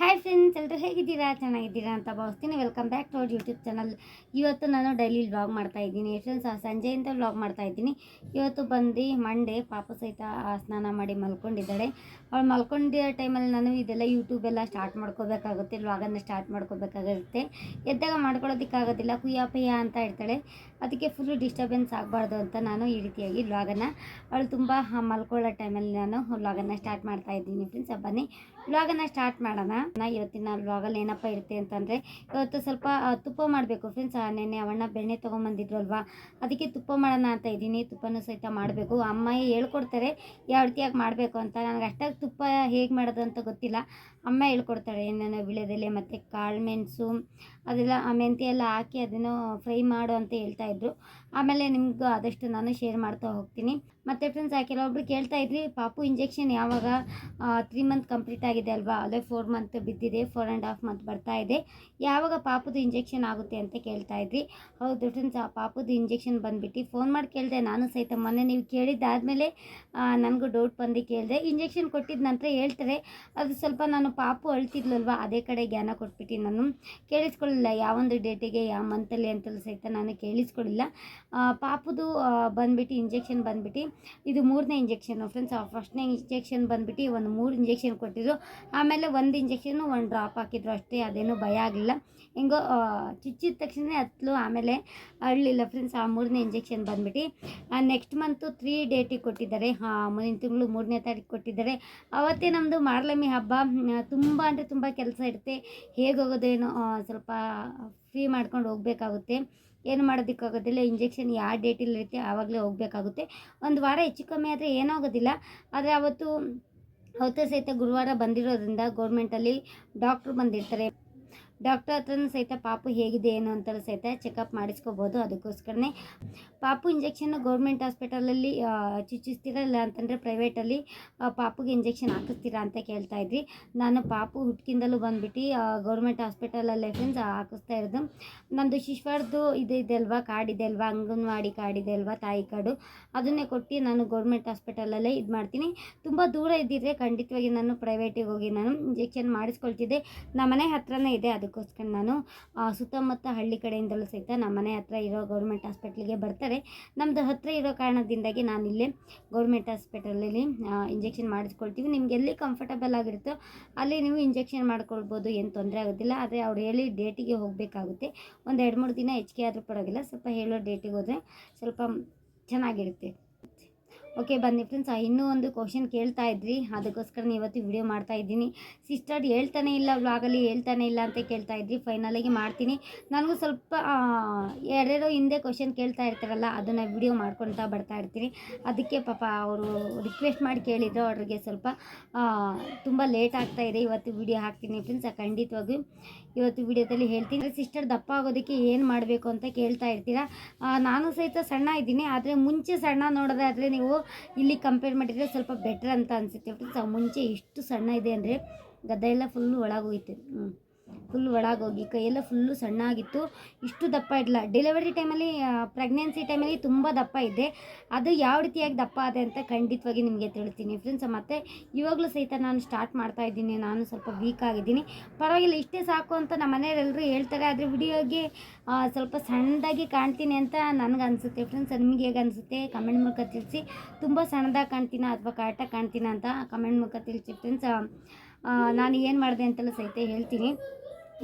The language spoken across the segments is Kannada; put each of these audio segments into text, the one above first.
ಹಾಯ್ ಫ್ರೆಂಡ್ಸ್ ಎಲ್ಲರೂ ಹೇಗಿದ್ದೀರಾ? ಚೆನ್ನಾಗಿದ್ದೀರಾ ಅಂತ ಭಾವಿಸ್ತೀನಿ. Welcome back to our YouTube channel ಇವತ್ತು ನಾನು ಡೈಲಿ ವ್ಲಾಗ್ ಮಾಡ್ತಾ ಇದ್ದೀನಿ. ಫ್ರೆಂಡ್ಸ್ ಸಂಜೆಯಿಂದ ವ್ಲಾಗ್ ಮಾಡ್ತಾ ಇದ್ದೀನಿ. ಇವತ್ತು ಬಂದು ಮಂಡೇ ಪಾಪ ಸಹಿತ ಸ್ನಾನ ಮಾಡಿ ಮಲ್ಕೊಂಡಿದ್ದಾಳೆ. ಅವಳು ಮಲ್ಕೊಂಡಿರೋ ಟೈಮಲ್ಲಿ ನಾನು ಇದೆಲ್ಲ ಯೂಟ್ಯೂಬ್ ಎಲ್ಲ ಸ್ಟಾರ್ಟ್ ಮಾಡ್ಕೋಬೇಕಾಗುತ್ತೆ. ವ್ಲಾಗನ್ನು ಸ್ಟಾರ್ಟ್ ಮಾಡ್ಕೋಬೇಕಾಗುತ್ತೆ. ಎದ್ದಾಗ ಮಾಡ್ಕೊಳ್ಳೋದಕ್ಕಾಗೋದಿಲ್ಲ. ಕುಯ್ಯ ಪಯ್ಯ ಅಂತ ಇರ್ತಾಳೆ ಅದಕ್ಕೆ ಫುಲ್ಲು ಡಿಸ್ಟರ್ಬೆನ್ಸ್ ಆಗಬಾರ್ದು ಅಂತ ನಾನು ಈ ರೀತಿಯಾಗಿ ವ್ಲಾಗನ್ನು ಅವಳು ತುಂಬ ಮಲ್ಕೊಳ್ಳೋ ಟೈಮಲ್ಲಿ ನಾನು ವ್ಲಾಗನ್ನು ಸ್ಟಾರ್ಟ್ ಮಾಡ್ತಾ ಇದ್ದೀನಿ ಫ್ರೆಂಡ್ಸ್ ಬನ್ನಿ. ವ್ಲಾಗನ್ನು ಸ್ಟಾರ್ಟ್ ಮಾಡೋಣ. ನಾ ಇವತ್ತಿನ ವ್ಲಾಗಲ್ಲಿ ಏನಪ್ಪ ಇರುತ್ತೆ ಅಂತಂದರೆ, ಇವತ್ತು ಸ್ವಲ್ಪ ತುಪ್ಪ ಮಾಡಬೇಕು ಫ್ರೆಂಡ್ಸ್ ನೆನ್ನೆ ಅವಣ್ಣ ಬೆಣ್ಣೆ ತೊಗೊಂಬಂದಿದ್ರು ಅಲ್ವಾ ಅದಕ್ಕೆ ತುಪ್ಪ ಮಾಡೋಣ ಅಂತ ಇದ್ದೀನಿ. ತುಪ್ಪನೂ ಸಹಿತ ಮಾಡಬೇಕು. ಅಮ್ಮ ಹೇಳ್ಕೊಡ್ತಾರೆ, ಯಾವ ರೀತಿಯಾಗಿ ಮಾಡಬೇಕು ಅಂತ. ನನಗೆ ಅಷ್ಟಾಗಿ ತುಪ್ಪ ಹೇಗೆ ಮಾಡೋದು ಅಂತ ಗೊತ್ತಿಲ್ಲ. ಅಮ್ಮ ಹೇಳ್ಕೊಡ್ತಾಳೆ, ಏನೇನೋ ವಿಳೆದೆಲೆ ಮತ್ತು ಕಾಳು ಮೆಣಸು, ಅದೆಲ್ಲ, ಆ, ಮೆಂತ್ಯ ಎಲ್ಲ ಹಾಕಿ ಅದನ್ನು ಫ್ರೈ ಮಾಡು ಅಂತ ಹೇಳ್ತಾ ಇದ್ರು ಆಮೇಲೆ ನಿಮ್ಗೂ ಆದಷ್ಟು ನಾನು ಶೇರ್ ಮಾಡ್ತಾ ಹೋಗ್ತೀನಿ. ಮತ್ತು ಫ್ರೆಂಡ್ಸ್ ಆ ಕೆಲವೊಬ್ರು ಕೇಳ್ತಾ ಇದ್ರಿ, ಪಾಪು ಇಂಜೆಕ್ಷನ್ ಯಾವಾಗ ತ್ರೀ ಮಂತ್ ಕಂಪ್ಲೀಟ್ ಆಗಿದೆ ಅಲ್ವಾ? ಅದೇ ಫೋರ್ ಮಂತ್ ಬಿದ್ದಿದೆ ಫೋರ್ ಆ್ಯಂಡ್ ಹಾಫ್ ಮಂತ್ ಬರ್ತಾ ಇದೆ. ಯಾವಾಗ ಪಾಪುದು ಇಂಜೆಕ್ಷನ್ ಆಗುತ್ತೆ ಅಂತ ಕೇಳ್ತಾ ಇದ್ರಿ. ಹೌದು ಫ್ರೆಂಡ್ಸ್ ಆ ಪಾಪುದು ಇಂಜೆಕ್ಷನ್ ಬಂದುಬಿಟ್ಟು ಫೋನ್ ಮಾಡಿ ಕೇಳಿದೆ, ನಾನು ಸಹಿತ ಮೊನ್ನೆ ನೀವು ಕೇಳಿದ್ದಾದಮೇಲೆ ನನಗೂ ಡೌಟ್ ಬಂದು ಕೇಳಿದೆ. ಇಂಜೆಕ್ಷನ್ ಕೊಟ್ಟಿದ್ದ ನಂತರ ಹೇಳ್ತಾರೆ, ಅದು ಸ್ವಲ್ಪ ನಾನು ಪಾಪು ಅಳ್ತಿದ್ಲಲ್ವಾ, ಅದೇ ಕಡೆ ಜ್ಞಾನ ಕೊಟ್ಬಿಟ್ಟು ನಾನು. ಕೇಳಿಸ್ಕೊಳ್ಳಿಲ್ಲ, ಯಾವೊಂದು ಡೇಟಿಗೆ ಯಾವ ಮಂತಲ್ಲಿ ಅಂತಲೂ ಸಹಿತ ನಾನು ಕೇಳಿಸ್ಕೊಳ್ಳಿಲ್ಲ. ಪಾಪುದು ಆ, ಬಂದ್ಬಿಟ್ಟು ಇಂಜೆಕ್ಷನ್ ಬಂದ್ಬಿಟ್ಟು ಇದು ಮೂರನೇ ಇಂಜೆಕ್ಷನು ಫ್ರೆಂಡ್ಸ್ ಫಸ್ಟ್ನೇ ಇಂಜೆಕ್ಷನ್ ಬಂದ್ಬಿಟ್ಟು ಒಂದು ಮೂರು ಇಂಜೆಕ್ಷನ್ ಕೊಟ್ಟಿದ್ರು. ಆಮೇಲೆ ಒಂದು ಇಂಜೆಕ್ಷನು ಒಂದು ಡ್ರಾಪ್ ಹಾಕಿದ್ರು ಅಷ್ಟೇ ಅದೇನು ಭಯ ಆಗಲಿಲ್ಲ ಹೆಂಗೋ ಚಿಚ್ಚಿದ ತಕ್ಷಣ ಹತ್ತಲು ಆಮೇಲೆ ಅಳಲಿಲ್ಲ ಫ್ರೆಂಡ್ಸ್ ಆ ಮೂರನೇ ಇಂಜೆಕ್ಷನ್ ಬಂದ್ಬಿಟ್ಟು. ನೆಕ್ಸ್ಟ್ ಮಂತು ತ್ರೀ ಡೇಟಿಗೆ ಕೊಟ್ಟಿದ್ದಾರೆ. ಹಾಂ ಮುಂದಿನ ತಿಂಗಳು ಮೂರನೇ ತಾರೀಕು ಕೊಟ್ಟಿದ್ದಾರೆ. ಅವತ್ತೇ ನಮ್ಮದು ಮಾರ್ಲಮ್ಮಿ ಹಬ್ಬ. ತುಂಬ ಅಂದರೆ ತುಂಬ ಕೆಲಸ ಇರುತ್ತೆ. ಹೇಗೆ ಹೋಗೋದೇನೋ ಸ್ವಲ್ಪ ಫ್ರೀ ಮಾಡ್ಕೊಂಡು ಹೋಗಬೇಕಾಗುತ್ತೆ. ಏನು ಮಾಡೋದಕ್ಕಾಗೋದಿಲ್ಲ ಇಂಜೆಕ್ಷನ್ ಯಾವ ಡೇಟಲ್ಲಿ ಇರುತ್ತೆ ಆವಾಗಲೇ ಹೋಗಬೇಕಾಗುತ್ತೆ. ಒಂದು ವಾರ ಹೆಚ್ಚು ಕಮ್ಮಿ ಆದರೆ ಏನಾಗೋದಿಲ್ಲ. ಆದರೆ ಅವತ್ತು ಅವತ್ತು ಸಹಿತ ಗುರುವಾರ ಬಂದಿರೋದ್ರಿಂದ ಗೌರ್ಮೆಂಟಲ್ಲಿ ಡಾಕ್ಟ್ರು ಬಂದಿರ್ತಾರೆ. ಡಾಕ್ಟರ್ ಹತ್ರನೂ ಸಹಿತ ಪಾಪು ಹೇಗಿದೆ ಏನು ಅಂತ ಸಹಿತ ಚೆಕಪ್ ಮಾಡಿಸ್ಕೋಬೋದು ಅದಕ್ಕೋಸ್ಕರನೇ. ಪಾಪು ಇಂಜೆಕ್ಷನ್ ಗೌರ್ಮೆಂಟ್ ಹಾಸ್ಪಿಟಲಲ್ಲಿ ಚುಚ್ಚಿಸ್ತೀರಾ ಇಲ್ಲ ಅಂತಂದರೆ ಪ್ರೈವೇಟಲ್ಲಿ ಪಾಪುಗೆ ಇಂಜೆಕ್ಷನ್ ಹಾಕಿಸ್ತೀರಾ ಅಂತ ಕೇಳ್ತಾ ಇದ್ವಿ. ನಾನು ಪಾಪು ಹುಟ್ಕಿಂದಲೂ ಬಂದುಬಿಟ್ಟು ಗೌರ್ಮೆಂಟ್ ಹಾಸ್ಪಿಟಲಲ್ಲಿ ಫ್ರೆಂಡ್ಸ್ ಹಾಕಿಸ್ತಾ ಇರೋದು. ನಮ್ಮದು ಶಿಶ್ವಾರ್ದು ಇದು ಇದೆ ಅಲ್ವಾ ಕಾರ್ಡ್ ಇದೆ ಅಲ್ವಾ, ಅಂಗನವಾಡಿ ಇದೆ ಅಲ್ವಾ, ತಾಯಿ ಕಾರ್ಡು ಅದನ್ನೇ ಕೊಟ್ಟು ನಾನು ಗೌರ್ಮೆಂಟ್ ಹಾಸ್ಪಿಟಲಲ್ಲೇ ಇದು ಮಾಡ್ತೀನಿ. ತುಂಬ ದೂರ ಇದ್ದಿದ್ರೆ ಖಂಡಿತವಾಗಿ ನಾನು ಪ್ರೈವೇಟಿಗೆ ಹೋಗಿ ನಾನು ಇಂಜೆಕ್ಷನ್ ಮಾಡಿಸ್ಕೊಳ್ತಿದ್ದೆ. ನಮ್ಮ ಮನೆ ಹತ್ರನೇ ಇದೆ ಅದಕ್ಕೋಸ್ಕರ ನಾನು ಸುತ್ತಮುತ್ತ ಹಳ್ಳಿ ಕಡೆಯಿಂದಲೂ ಸಹಿತ ನಮ್ಮ ಮನೆ ಹತ್ರ ಇರೋ ಗೌರ್ಮೆಂಟ್ ಹಾಸ್ಪಿಟ್ಲಿಗೆ ಬರ್ತಾರೆ. ನಮ್ಮದು ಹತ್ತಿರ ಇರೋ ಕಾರಣದಿಂದಾಗಿ ನಾನು ಇಲ್ಲೇ ಗೌರ್ಮೆಂಟ್ ಹಾಸ್ಪಿಟಲಲ್ಲಿ ಇಂಜೆಕ್ಷನ್ ಮಾಡಿಸ್ಕೊಳ್ತೀವಿ. ನಿಮ್ಗೆ ಎಲ್ಲಿ ಕಂಫರ್ಟಬಲ್ ಆಗಿರುತ್ತೋ ಅಲ್ಲಿ ನೀವು ಇಂಜೆಕ್ಷನ್ ಮಾಡ್ಕೊಳ್ಬೋದು, ಏನು ತೊಂದರೆ ಆಗೋದಿಲ್ಲ. ಆದರೆ ಅವ್ರು ಹೇಳಿ ಡೇಟಿಗೆ ಹೋಗಬೇಕಾಗುತ್ತೆ. ಒಂದು ಎರಡು ಮೂರು ದಿನ ಹೆಚ್ಚಿಗೆ ಆದರೂ ಪರವಾಗಿಲ್ಲ. ಸ್ವಲ್ಪ ಹೇಳೋ ಡೇಟಿಗೆ ಹೋದರೆ ಸ್ವಲ್ಪ ಚೆನ್ನಾಗಿರುತ್ತೆ. ಓಕೆ ಬನ್ನಿ ಫ್ರೆಂಡ್ಸ್ ಇನ್ನೂ ಒಂದು ಕ್ವಶನ್ ಕೇಳ್ತಾ ಇದ್ರಿ. ಅದಕ್ಕೋಸ್ಕರ ಇವತ್ತು ವಿಡಿಯೋ ಮಾಡ್ತಾ ಇದ್ದೀನಿ. ಸಿಸ್ಟರ್ ಹೇಳ್ತಾನೆ ಇಲ್ಲ ವ್ಲಾಗಲ್ಲಿ ಹೇಳ್ತಾನೆ ಇಲ್ಲ ಅಂತ ಕೇಳ್ತಾ ಇದ್ರಿ. ಫೈನಲಾಗಿ ಮಾಡ್ತೀನಿ. ನನಗೂ ಸ್ವಲ್ಪ ಎರಡೆರೋ ಹಿಂದೆ ಕ್ವಶನ್ ಕೇಳ್ತಾ ಇರ್ತಾರಲ್ಲ, ಅದನ್ನು ವಿಡಿಯೋ ಮಾಡ್ಕೊಳ್ತಾ ಬರ್ತಾ ಇರ್ತೀನಿ. ಅದಕ್ಕೆ ಪಾಪ ಅವರು ರಿಕ್ವೆಸ್ಟ್ ಮಾಡಿ ಕೇಳಿದ್ರು ಅವ್ರಿಗೆ ಸ್ವಲ್ಪ ತುಂಬ ಲೇಟ್ ಆಗ್ತಾ ಇದೆ. ಇವತ್ತು ವಿಡಿಯೋ ಹಾಕ್ತೀನಿ ಫ್ರೆಂಡ್ಸ್ ಖಂಡಿತವಾಗಿಯೂ ಇವತ್ತು ವಿಡಿಯೋದಲ್ಲಿ ಹೇಳ್ತೀನಿ. ಸಿಸ್ಟರ್ ದಪ್ಪ ಆಗೋದಕ್ಕೆ ಏನು ಮಾಡಬೇಕು ಅಂತ ಕೇಳ್ತಾ ಇರ್ತೀರಾ? ನಾನು ಸಹಿತ ಸಣ್ಣ ಇದ್ದೀನಿ. ಆದರೆ ಮುಂಚೆ ಸಣ್ಣ ನೋಡೋದಾದರೆ ನೀವು ಇಲ್ಲಿ ಕಂಪೇರ್ ಮಾಡಿದರೆ ಸ್ವಲ್ಪ ಬೆಟ್ರ್ ಅಂತ ಅನಿಸುತ್ತೆ. ಮುಂಚೆ ಇಷ್ಟು ಸಣ್ಣ ಇದೆ ಅಂದರೆ ಗದ್ದೆ ಎಲ್ಲ ಫುಲ್ಲು ಒಳಗೋಯ್ತು ಹ್ಞೂ ಫುಲ್ ಒಳಗೋಗಿ, ಕೈಯೆಲ್ಲ ಫುಲ್ಲು ಸಣ್ಣ ಆಗಿತ್ತು ಇಷ್ಟು ದಪ್ಪ ಇರಲಿಲ್ಲ. ಡೆಲಿವರಿ ಟೈಮಲ್ಲಿ ಪ್ರೆಗ್ನೆನ್ಸಿ ಟೈಮಲ್ಲಿ ತುಂಬ ದಪ್ಪ ಇದೆ ಅದು ಯಾವ ರೀತಿಯಾಗಿ ದಪ್ಪ ಇದೆ ಅಂತ ಖಂಡಿತವಾಗಿ ನಿಮಗೆ ತಿಳಿಸ್ತೀನಿ ಫ್ರೆಂಡ್ಸ್ ಮತ್ತು ಇವಾಗಲೂ ಸಹಿತ ನಾನು ಸ್ಟಾರ್ಟ್ ಮಾಡ್ತಾ ಇದ್ದೀನಿ. ನಾನು ಸ್ವಲ್ಪ ವೀಕ್ ಆಗಿದ್ದೀನಿ. ಪರವಾಗಿಲ್ಲ, ಇಷ್ಟೇ ಸಾಕು ಅಂತ ನಮ್ಮ ಮನೆಯವರೆಲ್ಲರೂ ಹೇಳ್ತಾರೆ. ಆದರೆ ವಿಡಿಯೋಗೆ ಸ್ವಲ್ಪ ಸಣ್ಣದಾಗಿ ಕಾಣ್ತೀನಿ ಅಂತ ನನಗೆ ಅನಿಸುತ್ತೆ ಫ್ರೆಂಡ್ಸ್ ನಿಮಗೆ ಹೇಗೆ ಅನಿಸುತ್ತೆ ಕಮೆಂಟ್ ಮೂಲಕ ತಿಳಿಸಿ. ತುಂಬ ಸಣ್ಣದಾಗಿ ಕಾಣ್ತೀನ ಅಥವಾ ಕರೆಕ್ಟಾಗಿ ಕಾಣ್ತೀನ ಅಂತ ಕಮೆಂಟ್ ಮೂಲಕ ತಿಳಿಸಿ ಫ್ರೆಂಡ್ಸ್ ನಾನು ಏನು ಮಾಡಿದೆ ಅಂತೆಲ್ಲ ಸಹಿತ ಹೇಳ್ತೀನಿ.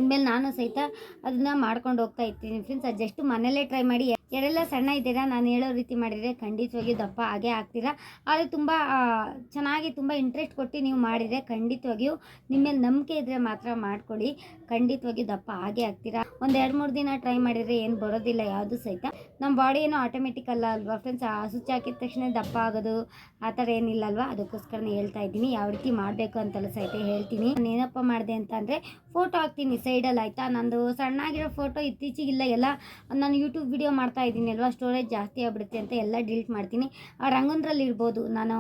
ಇನ್ಮೇಲೆ ನಾನು ಸಹಿತ ಅದನ್ನ ಮಾಡ್ಕೊಂಡು ಹೋಗ್ತಾ ಇರ್ತೀನಿ. ಫ್ರೆಂಡ್ಸ್ ಅದು ಜಸ್ಟ್ ಮನೇಲೇ ಟ್ರೈ ಮಾಡಿ. ಯಾರೆಲ್ಲ ಸಣ್ಣ ಇದ್ದೀರಾ, ನಾನು ಹೇಳೋ ರೀತಿ ಮಾಡಿದರೆ ಖಂಡಿತವಾಗಿ ದಪ್ಪ ಆಗೇ ಆಗ್ತೀರಾ. ಆದರೆ ತುಂಬ ಚೆನ್ನಾಗಿ ತುಂಬ ಇಂಟ್ರೆಸ್ಟ್ ಕೊಟ್ಟು ನೀವು ಮಾಡಿದರೆ ಖಂಡಿತವಾಗಿಯೂ ಮೇಲೆ ನಂಬಿಕೆ ಇದ್ದರೆ ಮಾತ್ರ ಮಾಡ್ಕೊಳ್ಳಿ. ಖಂಡಿತವಾಗಿ ದಪ್ಪ ಆಗೇ ಆಗ್ತೀರಾ. ಒಂದು ಎರಡು ಮೂರು ದಿನ ಟ್ರೈ ಮಾಡಿದರೆ ಏನು ಬರೋದಿಲ್ಲ ಯಾವುದು ಸಹಿತ. ನಮ್ಮ ಬಾಡಿ ಏನೋ ಆಟೋಮೆಟಿಕ್ ಅಲ್ಲ ಅಲ್ವಾ ಫ್ರೆಂಡ್ಸ್ ಆ ಸ್ವಿಚ್ ಹಾಕಿದ ತಕ್ಷಣ ದಪ್ಪ ಆಗೋದು, ಆ ಥರ ಏನಿಲ್ಲ ಅಲ್ವಾ? ಅದಕ್ಕೋಸ್ಕರ ಹೇಳ್ತಾ ಇದ್ದೀನಿ, ಯಾವ ರೀತಿ ಮಾಡಬೇಕು ಅಂತೆಲ್ಲ ಸಹಿತ ಹೇಳ್ತೀನಿ. ನಾನು ಏನಪ್ಪ ಮಾಡಿದೆ ಅಂತ ಅಂದರೆ ಫೋಟೋ ಹಾಕ್ತೀನಿ ಸೈಡಲ್ಲಿ ಆಯಿತಾ? ನಂದು ಸಣ್ಣಾಗಿರೋ ಫೋಟೋ ಇತ್ತೀಚೆಗಿಲ್ಲ ಎಲ್ಲ, ನಾನು ಯೂಟ್ಯೂಬ್ ವಿಡಿಯೋ ಮಾಡ್ತಾ ಇದ್ದೀನಿ ಅಲ್ವಾ? ಸ್ಟೋರೇಜ್ ಜಾಸ್ತಿ ಆಗ್ಬಿಡುತ್ತೆ ಅಂತ ಎಲ್ಲ ಡಿಲೀಟ್ ಮಾಡ್ತೀನಿ. ಆ ರಂಗಂದ್ರಲ್ಲಿ ಇರ್ಬೋದು. ನಾನು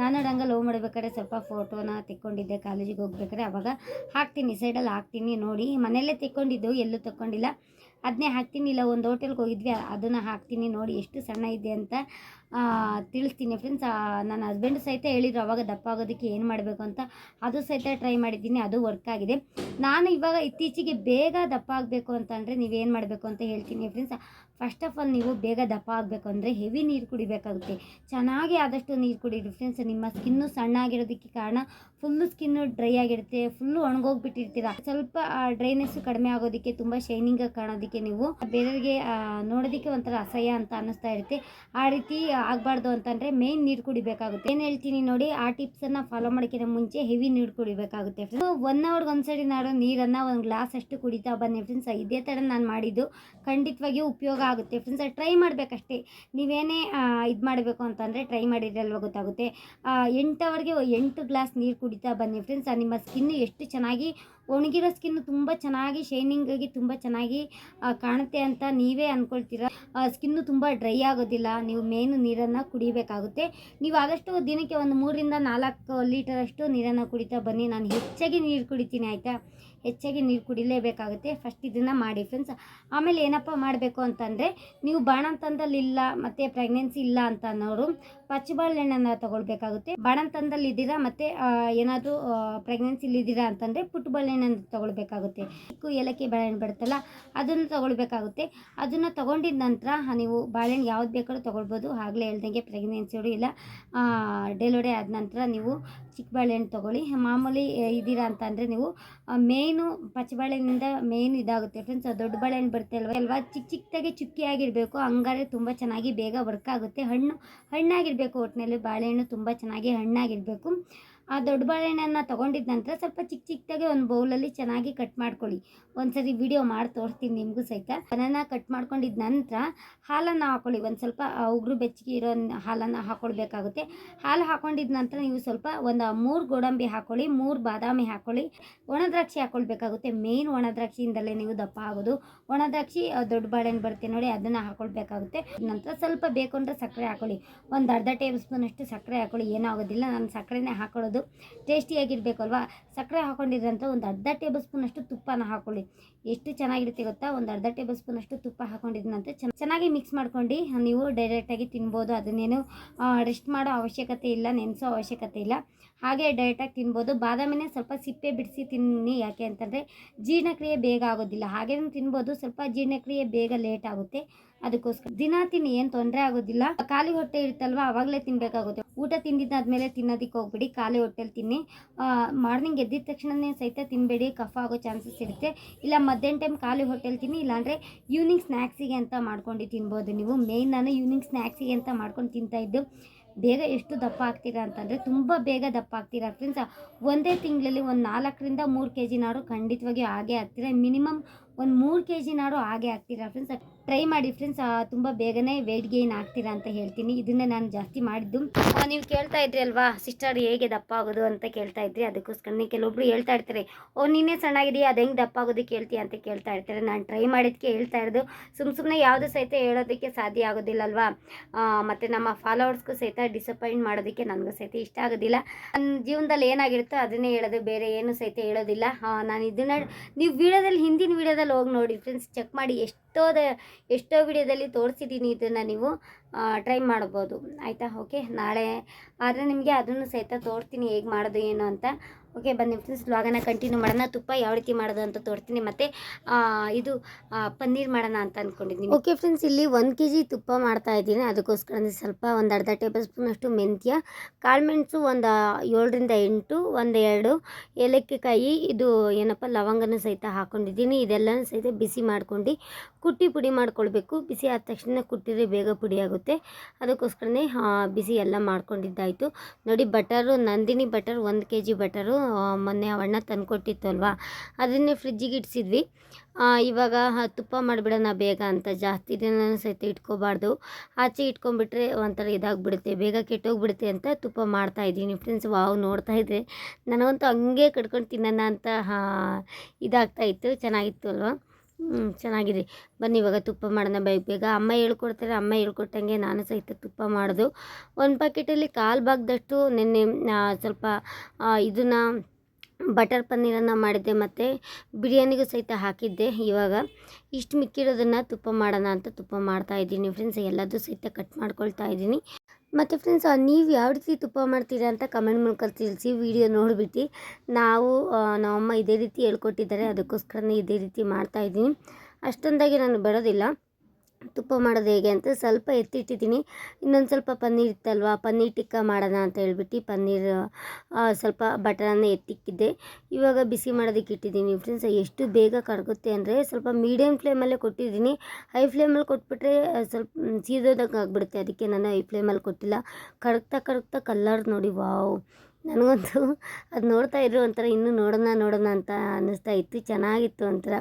ನಾನು ರಂಗಲ್ಲಿ ಹೋಗಿ ಮಾಡಬೇಕಾದ್ರೆ ಸ್ವಲ್ಪ ಫೋಟೋನ ತೆಕ್ಕೊಂಡಿದ್ದೆ, ಕಾಲೇಜಿಗೆ ಹೋಗ್ಬೇಕಾದ್ರೆ ಅವಾಗ ಹಾಕ್ತೀನಿ ಸೈಡಲ್ಲಿ ಹಾಕ್ತೀನಿ ನೋಡಿ. ಮನೆಯಲ್ಲೇ ತೆಕ್ಕೊಂಡಿದ್ದು, ಎಲ್ಲೂ ತಕ್ಕೊಂಡಿಲ್ಲ. ಅದನ್ನೇ ಹಾಕ್ತೀನಿ. ಇಲ್ಲ, ಒಂದು ಹೋಟೆಲ್ಗೆ ಹೋಗಿದ್ವಿ, ಅದನ್ನು ಹಾಕ್ತೀನಿ ನೋಡಿ ಎಷ್ಟು ಸಣ್ಣ ಇದೆ ಅಂತ ತಿಳಿಸ್ತೀನಿ ಫ್ರೆಂಡ್ಸ್ ನನ್ನ ಹಸ್ಬೆಂಡ್ ಸಹಿತ ಹೇಳಿದ್ರು, ಅವಾಗ ದಪ್ಪ ಆಗೋದಕ್ಕೆ ಏನು ಮಾಡಬೇಕು ಅಂತ. ಅದು ಸಹಿತ ಟ್ರೈ ಮಾಡಿದ್ದೀನಿ, ಅದು ವರ್ಕ್ ಆಗಿದೆ. ನಾನು ಇವಾಗ ಇತ್ತೀಚೆಗೆ ಬೇಗ ದಪ್ಪ ಆಗಬೇಕು ಅಂತಂದರೆ ನೀವೇನು ಮಾಡಬೇಕು ಅಂತ ಹೇಳ್ತೀನಿ ಫ್ರೆಂಡ್ಸ್ ಫಸ್ಟ್ ಆಫ್ ಆಲ್ ನೀವು ಬೇಗ ದಪ್ಪ ಆಗಬೇಕು ಅಂದರೆ ಹೆವಿ ನೀರು ಕುಡಿಬೇಕಾಗುತ್ತೆ. ಚೆನ್ನಾಗಿ ಆದಷ್ಟು ನೀರು ಕುಡಿ. ಫ್ರೆಂಡ್ಸ್ ನಿಮ್ಮ ಸ್ಕಿನ್ನು ಸಣ್ಣ ಆಗಿರೋದಕ್ಕೆ ಕಾರಣ ಫುಲ್ಲು ಸ್ಕಿನ್ನು ಡ್ರೈ ಆಗಿರುತ್ತೆ ಫುಲ್ಲು ಒಣಗೋಗ್ಬಿಟ್ಟಿರ್ತೀರ. ಸ್ವಲ್ಪ ಡ್ರೈನೆಸ್ ಕಡಿಮೆ ಆಗೋದಕ್ಕೆ ತುಂಬ ಶೈನಿಂಗ್ ಕಾಣೋದಕ್ಕೆ ನೀವು ಬೇರೆಯವರಿಗೆ ನೋಡೋದಕ್ಕೆ ಒಂಥರ ಅಸಹ್ಯ ಅಂತ ಅನ್ನಿಸ್ತಾ ಇರುತ್ತೆ. ಆ ರೀತಿ ಆಗಬಾರ್ದು ಅಂತಂದರೆ ಮೇನ್ ನೀರು ಕುಡಿಬೇಕಾಗುತ್ತೆ. ಏನು ಹೇಳ್ತೀನಿ ನೋಡಿ, ಆ ಟಿಪ್ಸನ್ನು ಫಾಲೋ ಮಾಡೋಕ್ಕಿಂತ ಮುಂಚೆ ಹೆವಿ ನೀರು ಕುಡಿಬೇಕಾಗುತ್ತೆ. ಫ್ರೆಂಡ್ಸ್ ಒನ್ ಅವರ್ಗೆ ಒಂದ್ಸರಿ ನಾನು ನೀರನ್ನು ಒಂದು ಗ್ಲಾಸ್ ಅಷ್ಟು ಕುಡಿತಾ ಬನ್ನಿ. ಫ್ರೆಂಡ್ಸ್ ಇದೇ ಥರ ನಾನು ಮಾಡಿದ್ದು. ಖಂಡಿತವಾಗಿಯೂ ಉಪಯೋಗ ಆಗುತ್ತೆ. ಫ್ರೆಂಡ್ಸ್ ಟ್ರೈ ಮಾಡಬೇಕಷ್ಟೇ. ನೀವೇನೇ ಇದು ಮಾಡಬೇಕು ಅಂತಂದರೆ ಟ್ರೈ ಮಾಡಿದ್ರೆ ಅಲ್ವಾ ಗೊತ್ತಾಗುತ್ತೆ. ಎಂಟು ಅವರ್ಗೆ ಎಂಟು ಗ್ಲಾಸ್ ನೀರು ಕುಡಿತಾ ಬನ್ನಿ ಫ್ರೆಂಡ್ಸ್ ನಿಮ್ಮ ಸ್ಕಿನ್ನು ಎಷ್ಟು ಚೆನ್ನಾಗಿ ಒಣಗಿರೋ ಸ್ಕಿನ್ನು ತುಂಬ ಚೆನ್ನಾಗಿ ಶೈನಿಂಗ್ ಆಗಿ ತುಂಬ ಚೆನ್ನಾಗಿ ಕಾಣುತ್ತೆ ಅಂತ ನೀವೇ ಅಂದ್ಕೊಳ್ತೀರ ಸ್ಕಿನ್ನು ತುಂಬ ಡ್ರೈ ಆಗೋದಿಲ್ಲ. ನೀವು ಮೇನು ನೀರನ್ನು ಕುಡಿಬೇಕಾಗುತ್ತೆ. ನೀವು ಆದಷ್ಟು ದಿನಕ್ಕೆ ಒಂದು ಮೂರರಿಂದ ನಾಲ್ಕು ಲೀಟರಷ್ಟು ನೀರನ್ನು ಕುಡಿತಾ ಬನ್ನಿ. ನಾನು ಹೆಚ್ಚಾಗಿ ನೀರು ಕುಡಿತೀನಿ, ಆಯಿತಾ? ಹೆಚ್ಚಾಗಿ ನೀರು ಕುಡಿಲೇಬೇಕಾಗುತ್ತೆ. ಫಸ್ಟ್ ಇದನ್ನು ಮಾಡಿ ಫ್ರೆಂಡ್ಸ್ ಆಮೇಲೆ ಏನಪ್ಪ ಮಾಡಬೇಕು ಅಂತಂದರೆ, ನೀವು ಬಾಣಂತನದಲ್ಲಿ ಇಲ್ಲ, ಮತ್ತು ಪ್ರೆಗ್ನೆನ್ಸಿ ಇಲ್ಲ ಅಂತ ಅನ್ನೋರು ಪಚ್ಚಬಾಳೆಹಣ್ಣನ್ನು ತಗೊಳ್ಬೇಕಾಗುತ್ತೆ. ಬಾಣಂತನದಲ್ಲಿ ಇದ್ದೀರಾ, ಮತ್ತು ಏನಾದರೂ ಪ್ರೆಗ್ನೆನ್ಸಿ ಇಲ್ಲಿದ್ದೀರಾ ಅಂತಂದರೆ ಪುಟ್ಟ ಬಾಳೆಹಣ್ಣನ್ನು ತಗೊಳ್ಬೇಕಾಗುತ್ತೆ. ಚಿಕ್ಕ ಏಲಕ್ಕಿ ಬಾಳೆಹಣ್ಣು ಬರುತ್ತಲ್ಲ, ಅದನ್ನು ತಗೊಳ್ಬೇಕಾಗುತ್ತೆ. ಅದನ್ನು ತಗೊಂಡಿದ ನಂತರ ನೀವು ಬಾಳೆಹಣ್ಣು ಯಾವ್ದು ಬೇಕಾದ್ರೂ ತೊಗೊಳ್ಬೋದು. ಆಗಲೇ ಹೇಳ್ದಂಗೆ ಪ್ರೆಗ್ನೆನ್ಸಿಯವರು ಇಲ್ಲ ಡೆಲಿವರಿ ಆದ ನಂತರ ನೀವು ಚಿಕ್ಕ ಬಾಳೆಹಣ್ಣು ತೊಗೊಳ್ಳಿ. ಮಾಮೂಲಿ ಇದ್ದೀರಾ ಅಂತ ಅಂದರೆ ನೀವು ಮೇಯ್ನು ಪಚ್ಚಬಾಳೆಯಿಂದ ಮೇನ್ ಇದಾಗುತ್ತೆ ಫ್ರೆಂಡ್ಸ್ ದೊಡ್ಡ ಬಾಳೆಹಣ್ಣು ಬರುತ್ತೆ ಅಲ್ವಾ? ಅಲ್ವಾ? ಚಿಕ್ಕ ಚಿಕ್ಕದಾಗಿ ಚುಕ್ಕಿ ಆಗಿರಬೇಕು ಹಂಗಾದ್ರೆ ತುಂಬ ಚೆನ್ನಾಗಿ ಬೇಗ ವರ್ಕ್ ಆಗುತ್ತೆ. ಹಣ್ಣು ಹಣ್ಣಾಗಿರಬೇಕು. ಒಟ್ಟಿನಲ್ಲಿ ಬಾಳೆಹಣ್ಣು ತುಂಬ ಚೆನ್ನಾಗಿ ಹಣ್ಣಾಗಿರಬೇಕು. ಆ ದೊಡ್ಡ ಬಾಳೆಹಣ್ಣನ್ನು ತೊಗೊಂಡಿದ ನಂತರ ಸ್ವಲ್ಪ ಚಿಕ್ಕ ಚಿಕ್ಕದಾಗಿ ಒಂದು ಬೌಲಲ್ಲಿ ಚೆನ್ನಾಗಿ ಕಟ್ ಮಾಡ್ಕೊಳ್ಳಿ. ಒಂದ್ಸರಿ ವಿಡಿಯೋ ಮಾಡಿ ತೋರಿಸ್ತೀನಿ ನಿಮಗೂ ಸಹಿತ. ಬನಾನ ಕಟ್ ಮಾಡ್ಕೊಂಡಿದ ನಂತರ ಹಾಲನ್ನು ಹಾಕೊಳ್ಳಿ. ಒಂದು ಸ್ವಲ್ಪ ಉಗ್ರು ಬೆಚ್ಚಗೆ ಇರೋ ಹಾಲನ್ನು ಹಾಕ್ಕೊಳ್ಬೇಕಾಗುತ್ತೆ ಹಾಲು ಹಾಕೊಂಡಿದ ನಂತರ ನೀವು ಸ್ವಲ್ಪ ಒಂದು ಮೂರು ಗೋಡಂಬಿ ಹಾಕೊಳ್ಳಿ. ಮೂರು ಬಾದಾಮಿ ಹಾಕೊಳ್ಳಿ. ಒಣದ್ರಾಕ್ಷಿ ಹಾಕೊಳ್ಬೇಕಾಗುತ್ತೆ. ಮೇನ್ ಒಣದ್ರಾಕ್ಷಿಯಿಂದಲೇ ನೀವು ದಪ್ಪ ಆಗೋದು ಒಣದ್ರಾಕ್ಷಿ ದೊಡ್ಡ ಬಾಳೆಹಣ್ಣು ಬರುತ್ತೆ ನೋಡಿ, ಅದನ್ನು ಹಾಕ್ಕೊಳ್ಬೇಕಾಗುತ್ತೆ ನಂತರ ಸ್ವಲ್ಪ ಬೇಕು ಅಂದರೆ ಸಕ್ಕರೆ ಹಾಕೊಳ್ಳಿ. ಒಂದು ಅರ್ಧ ಟೇಬಲ್ ಸ್ಪೂನ್ ಅಷ್ಟು ಸಕ್ಕರೆ ಹಾಕೊಳ್ಳಿ. ಏನಾಗೋದಿಲ್ಲ. ನಾನು ಸಕ್ಕರೆನೇ ಹಾಕೊಳ್ಳೋದು. ಟೇಸ್ಟಿಯಾಗಿರಬೇಕು ಅಲ್ವಾ ಸಕ್ಕರೆ ಹಾಕೊಂಡಿದ್ರಂತ ಒಂದು ಅರ್ಧ ಟೇಬಲ್ ಸ್ಪೂನಷ್ಟು ತುಪ್ಪನ ಹಾಕೊಳ್ಳಿ. ಎಷ್ಟು ಚೆನ್ನಾಗಿರುತ್ತೆ ಗೊತ್ತಾ? ಒಂದು ಅರ್ಧ ಟೇಬಲ್ ಸ್ಪೂನಷ್ಟು ತುಪ್ಪ ಹಾಕೊಂಡಿದ ಚೆನ್ನ- ಚೆನ್ನಾಗಿ ಮಿಕ್ಸ್ ಮಾಡ್ಕೊಂಡು ನೀವು ಡೈರೆಕ್ಟಾಗಿ ತಿನ್ಬೋದು. ಅದನ್ನೇನು ರೆಸ್ಟ್ ಮಾಡೋ ಅವಶ್ಯಕತೆ ಇಲ್ಲ, ನೆನೆಸೋ ಅವಶ್ಯಕತೆ ಇಲ್ಲ. ಹಾಗೆ ಡೈರೆಕ್ಟಾಗಿ ತಿನ್ಬೋದು. ಬಾದಾಮಿನೇ ಸ್ವಲ್ಪ ಸಿಪ್ಪೆ ಬಿಡಿಸಿ ತಿನ್ನಿ. ಯಾಕೆ ಅಂತಂದರೆ ಜೀರ್ಣಕ್ರಿಯೆ ಬೇಗ ಆಗೋದಿಲ್ಲ. ಹಾಗೇನೂ ತಿನ್ಬೋದು. ಸ್ವಲ್ಪ ಜೀರ್ಣಕ್ರಿಯೆ ಬೇಗ ಲೇಟ್ ಆಗುತ್ತೆ. ಅದಕ್ಕೋಸ್ಕರ ದಿನ ತಿನ್ನಿ. ಏನು ತೊಂದರೆ ಆಗೋದಿಲ್ಲ. ಖಾಲಿ ಹೊಟ್ಟೆ ಇರುತ್ತಲ್ವ? ಅವಾಗಲೇ ತಿನ್ನಬೇಕಾಗುತ್ತೆ ಊಟ ತಿಂದಿದ್ದಾದ್ಮೇಲೆ ತಿನ್ನೋದಕ್ಕೆ ಹೋಗ್ಬೇಡಿ, ಖಾಲಿ ಹೊಟ್ಟೆಲಿ ತಿನ್ನಿ. ಮಾರ್ನಿಂಗ್ ಎದ್ದಿದ ತಕ್ಷಣನೇ ಸಹಿತ ತಿನ್ನಬೇಡಿ ಕಫ ಆಗೋ ಚಾನ್ಸಸ್ ಇರುತ್ತೆ. ಇಲ್ಲ ಮಧ್ಯಾಹ್ನ ಟೈಮ್ ಖಾಲಿ ಹೊಟ್ಟೆಲಿ ತಿನ್ನಿ, ಇಲ್ಲಾಂದರೆ ಈವ್ನಿಂಗ್ ಸ್ನ್ಯಾಕ್ಸಿಗೆ ಅಂತ ಮಾಡ್ಕೊಂಡು ತಿನ್ಬೋದು ನೀವು. ಮೇಯ್ನ್ ನಾನು ಈವ್ನಿಂಗ್ ಸ್ನ್ಯಾಕ್ಸಿಗೆ ಅಂತ ಮಾಡ್ಕೊಂಡು ತಿಂತಾ ಇದ್ದು, ಬೇಗ ಎಷ್ಟು ದಪ್ಪ ಆಗ್ತೀರಾ ಅಂತಂದರೆ ತುಂಬ ಬೇಗ ದಪ್ಪ ಆಗ್ತೀರಾ ಫ್ರೆಂಡ್ಸ್ ಒಂದೇ ತಿಂಗಳಲ್ಲಿ ಒಂದು ನಾಲ್ಕರಿಂದ ಮೂರು ಕೆ ಜಿನಾರು ಖಂಡಿತವಾಗಿ ಹಾಗೆ ಆಗ್ತೀರಾ, ಮಿನಿಮಮ್ ಒಂದು ಮೂರು ಕೆ ಜಿನಾರು ಹಾಗೆ ಆಗ್ತೀರಾ ಫ್ರೆಂಡ್ಸ್ ಟ್ರೈ ಮಾಡಿ ಫ್ರೆಂಡ್ಸ್ ತುಂಬ ಬೇಗನೆ ವೆಯ್ಟ್ ಗೇನ್ ಆಗ್ತೀರಾ ಅಂತ ಹೇಳ್ತೀನಿ. ಇದನ್ನೇ ನಾನು ಜಾಸ್ತಿ ಮಾಡಿದ್ದು. ನೀವು ಕೇಳ್ತಾ ಇದ್ರಿ ಅಲ್ವಾ? ಸಿಸ್ಟರ್ ಹೇಗೆ ದಪ್ಪ ಆಗೋದು ಅಂತ ಕೇಳ್ತಾ ಇದ್ರಿ. ಅದಕ್ಕೋಸ್ಕರ ನೀವು ಕೆಲವೊಬ್ರು ಹೇಳ್ತಾ ಇರ್ತಾರೆ. ಓ, ನೀನೇ ಸಣ್ಣಾಗಿದೆಯಾ ಅದು ಹೆಂಗೆ ದಪ್ಪ ಆಗೋದು ಕೇಳ್ತೀಯ ಅಂತ ಕೇಳ್ತಾ ಇರ್ತಾರೆ. ನಾನು ಟ್ರೈ ಮಾಡಿದ್ದಕ್ಕೆ ಹೇಳ್ತಾ ಇರೋದು. ಸುಮ್ಮ ಸುಮ್ಮನೆ ಯಾವುದು ಸಹಿತ ಹೇಳೋದಕ್ಕೆ ಸಾಧ್ಯ ಆಗೋದಿಲ್ಲ ಅಲ್ವಾ? ಮತ್ತೆ ನಮ್ಮ ಫಾಲೋವರ್ಸ್ಗೂ ಸಹಿತ ಡಿಸಪಾಯಿಂಟ್ ಮಾಡೋದಕ್ಕೆ ನನಗೂ ಸಹಿತ ಇಷ್ಟ ಆಗೋದಿಲ್ಲ. ನನ್ನ ಜೀವನದಲ್ಲಿ ಏನಾಗಿರುತ್ತೋ ಅದನ್ನೇ ಹೇಳೋದು. ಬೇರೆ ಏನು ಸಹಿತ ಹೇಳೋದಿಲ್ಲ. ನಾನು ಇದನ್ನ, ನೀವು ವಿಡಿಯೋದಲ್ಲಿ, ಹಿಂದಿನ ವಿಡಿಯೋದಲ್ಲಿ ಹೋಗಿ ನೋಡಿ ಫ್ರೆಂಡ್ಸ್ ಚೆಕ್ ಮಾಡಿ ಎಷ್ಟೋ ದ- ಎಷ್ಟೋ ವಿಡಿಯೋದಲ್ಲಿ ತೋರಿಸಿದ್ದೀನಿ ಇದನ್ನು ನೀವು ಟ್ರೈ ಮಾಡ್ಬೋದು. ಆಯಿತಾ? ಓಕೆ ನಾಳೆ, ಆದರೆ ನಿಮಗೆ ಅದನ್ನು ಸಹಿತ ತೋರಿಸ್ತೀನಿ ಹೇಗೆ ಮಾಡೋದು ಏನು ಅಂತ ಓಕೆ ಬನ್ನಿ ಫ್ರೆಂಡ್ಸ್ ವ್ಲಾಗನ ಕಂಟಿನ್ಯೂ ಮಾಡೋಣ. ತುಪ್ಪ ಯಾವ ರೀತಿ ಮಾಡೋದು ಅಂತ ತೋರ್ತೀನಿ ಮತ್ತು ಇದು ಪನ್ನೀರ್ ಮಾಡೋಣ ಅಂತ ಅಂದ್ಕೊಂಡಿದ್ದೀನಿ ಓಕೆ ಫ್ರೆಂಡ್ಸ್ ಇಲ್ಲಿ ಒಂದು ಕೆ ಜಿ ತುಪ್ಪ ಮಾಡ್ತಾ ಇದ್ದೀನಿ. ಅದಕ್ಕೋಸ್ಕರ ಸ್ವಲ್ಪ ಒಂದು ಅರ್ಧ ಟೇಬಲ್ ಸ್ಪೂನ್ ಅಷ್ಟು ಮೆಂತ್ಯ ಕಾಳುಮೆಣಸು ಒಂದು ಏಳರಿಂದ ಎಂಟು, ಒಂದು ಎರಡು ಏಲಕ್ಕಿಕಾಯಿ, ಇದು ಏನಪ್ಪ, ಲವಂಗನ ಸಹಿತ ಹಾಕ್ಕೊಂಡಿದ್ದೀನಿ ಇದೆಲ್ಲನೂ ಸಹಿತ ಬಿಸಿ ಮಾಡ್ಕೊಂಡು ಕುಟ್ಟಿ ಪುಡಿ ಮಾಡ್ಕೊಳ್ಬೇಕು. ಬಿಸಿ ಆದ ತಕ್ಷಣ ಕುಟ್ಟಿದ್ರೆ ಬೇಗ ಪುಡಿ ಆಗುತ್ತೆ. ಅದಕ್ಕೋಸ್ಕರನೇ ಬಿಸಿ ಎಲ್ಲ ಮಾಡ್ಕೊಂಡಿದ್ದಾಯಿತು. ನೋಡಿ ಬಟರು ನಂದಿನಿ ಬಟರ್ ಒಂದು ಕೆ ಜಿ ಬಟರು ಮೊನ್ನೆ ಅವಣ್ಣ ತಂದುಕೊಟ್ಟಿತ್ತಲ್ವ? ಅದನ್ನೇ ಫ್ರಿಜ್ಜಿಗೆ ಇಡಿಸಿದ್ವಿ. ಇವಾಗ ತುಪ್ಪ ಮಾಡಿಬಿಡೋಣ ಬೇಗ ಅಂತ ಜಾಸ್ತಿ ದಿನ ಸಹಿತ ಇಟ್ಕೋಬಾರ್ದು. ಆಚೆ ಇಟ್ಕೊಂಡ್ಬಿಟ್ರೆ ಒಂಥರ ಇದಾಗ್ಬಿಡುತ್ತೆ. ಬೇಗ ಕೆಟ್ಟೋಗ್ಬಿಡುತ್ತೆ ಅಂತ ತುಪ್ಪ ಮಾಡ್ತಾ ಇದ್ದೀನಿ. ಫ್ರೆಂಡ್ಸ್, ವಾವ್, ನೋಡ್ತಾ ಇದ್ರೆ ನನಗಂತೂ ಹಂಗೆ ಕಟ್ಕೊಂಡು ತಿನ್ನೋಣ ಅಂತ ಇದಾಗ್ತಾಯಿತ್ತು ಚೆನ್ನಾಗಿತ್ತು ಅಲ್ವಾ? ಹ್ಮ್, ಚೆನ್ನಾಗಿದೆ. ಬನ್ನಿ ಇವಾಗ ತುಪ್ಪ ಮಾಡೋಣ. ಬೇಗ ಬೇಗ ಅಮ್ಮ ಹೇಳ್ಕೊಡ್ತಾರೆ. ಅಮ್ಮ ಹೇಳ್ಕೊಟ್ಟಂಗೆ ನಾನು ಸಹಿತ ತುಪ್ಪ ಮಾಡೋದು. ಒಂದು ಪ್ಯಾಕೆಟಲ್ಲಿ ಕಾಲು ಭಾಗದಷ್ಟು ನಿನ್ನೆ ಸ್ವಲ್ಪ ಇದನ್ನು ಬಟರ್ ಪನ್ನೀರನ್ನು ಮಾಡಿದ್ದೆ ಮತ್ತು ಬಿರಿಯಾನಿಗೂ ಸಹಿತ ಹಾಕಿದ್ದೆ. ಇವಾಗ ಇಷ್ಟು ಮಿಕ್ಕಿರೋದನ್ನು ತುಪ್ಪ ಮಾಡೋಣ ಅಂತ ತುಪ್ಪ ಮಾಡ್ತಾ ಇದ್ದೀನಿ. ಫ್ರೆಂಡ್ಸ್ ಎಲ್ಲದೂ ಸಹಿತ ಕಟ್ ಮಾಡ್ಕೊಳ್ತಾ ಇದ್ದೀನಿ. ಮತ್ತು ಫ್ರೆಂಡ್ಸ್ ನೀವು ಯಾವ ರೀತಿ ತುಪ್ಪ ಮಾಡ್ತೀರಾ ಅಂತ ಕಮೆಂಟ್ ಮೂಲಕ ತಿಳಿಸಿ ವಿಡಿಯೋ ನೋಡಿಬಿಟ್ಟು. ನಾವು ನಮ್ಮ ನಮ್ಮಮ್ಮ ಇದೇ ರೀತಿ ಹೇಳ್ಕೊಟ್ಟಿದ್ದಾರೆ, ಅದಕ್ಕೋಸ್ಕರನೇ ಇದೇ ರೀತಿ ಮಾಡ್ತಾಯಿದ್ದೀನಿ ಅಷ್ಟೊಂದಾಗಿ ನಾನು ಬರೋದಿಲ್ಲ. ತುಪ್ಪ ಮಾಡೋದು ಹೇಗೆ ಅಂತ ಸ್ವಲ್ಪ ಎತ್ತಿಟ್ಟಿದ್ದೀನಿ. ಇನ್ನೊಂದು ಸ್ವಲ್ಪ ಪನ್ನೀರ್ ಇತ್ತಲ್ವ, ಪನ್ನೀರ್ ಟಿಕ್ಕ ಮಾಡೋಣ ಅಂತ ಹೇಳ್ಬಿಟ್ಟು ಪನ್ನೀರ್ ಸ್ವಲ್ಪ ಬಟರನ್ನು ಎತ್ತಿಕ್ಕಿದ್ದೆ. ಇವಾಗ ಬಿಸಿ ಮಾಡೋದಕ್ಕೆ ಇಟ್ಟಿದ್ದೀನಿ ಫ್ರೆಂಡ್ಸ್ ಎಷ್ಟು ಬೇಗ ಕರಗುತ್ತೆ ಅಂದರೆ ಸ್ವಲ್ಪ ಮೀಡಿಯಮ್ ಫ್ಲೇಮಲ್ಲೇ ಕೊಟ್ಟಿದ್ದೀನಿ. ಹೈ ಫ್ಲೇಮಲ್ಲಿ ಕೊಟ್ಬಿಟ್ರೆ ಸ್ವಲ್ಪ ಸೀದೋದಂಗೆ ಆಗಿಬಿಡುತ್ತೆ. ಅದಕ್ಕೆ ನಾನು ಹೈ ಫ್ಲೇಮಲ್ಲಿ ಕೊಟ್ಟಿಲ್ಲ. ಕಡಗ್ತಾ ಕಡಗ್ತಾ ಕಲ್ಲರ್ ನೋಡಿ ವಾವ್ ನನಗಂತೂ ಅದು ನೋಡ್ತಾ ಇದ್ರು ಒಂಥರ ಇನ್ನೂ ನೋಡೋಣ ನೋಡೋಣ ಅಂತ ಅನ್ನಿಸ್ತಾ ಇತ್ತು. ಚೆನ್ನಾಗಿತ್ತು ಒಂಥರ.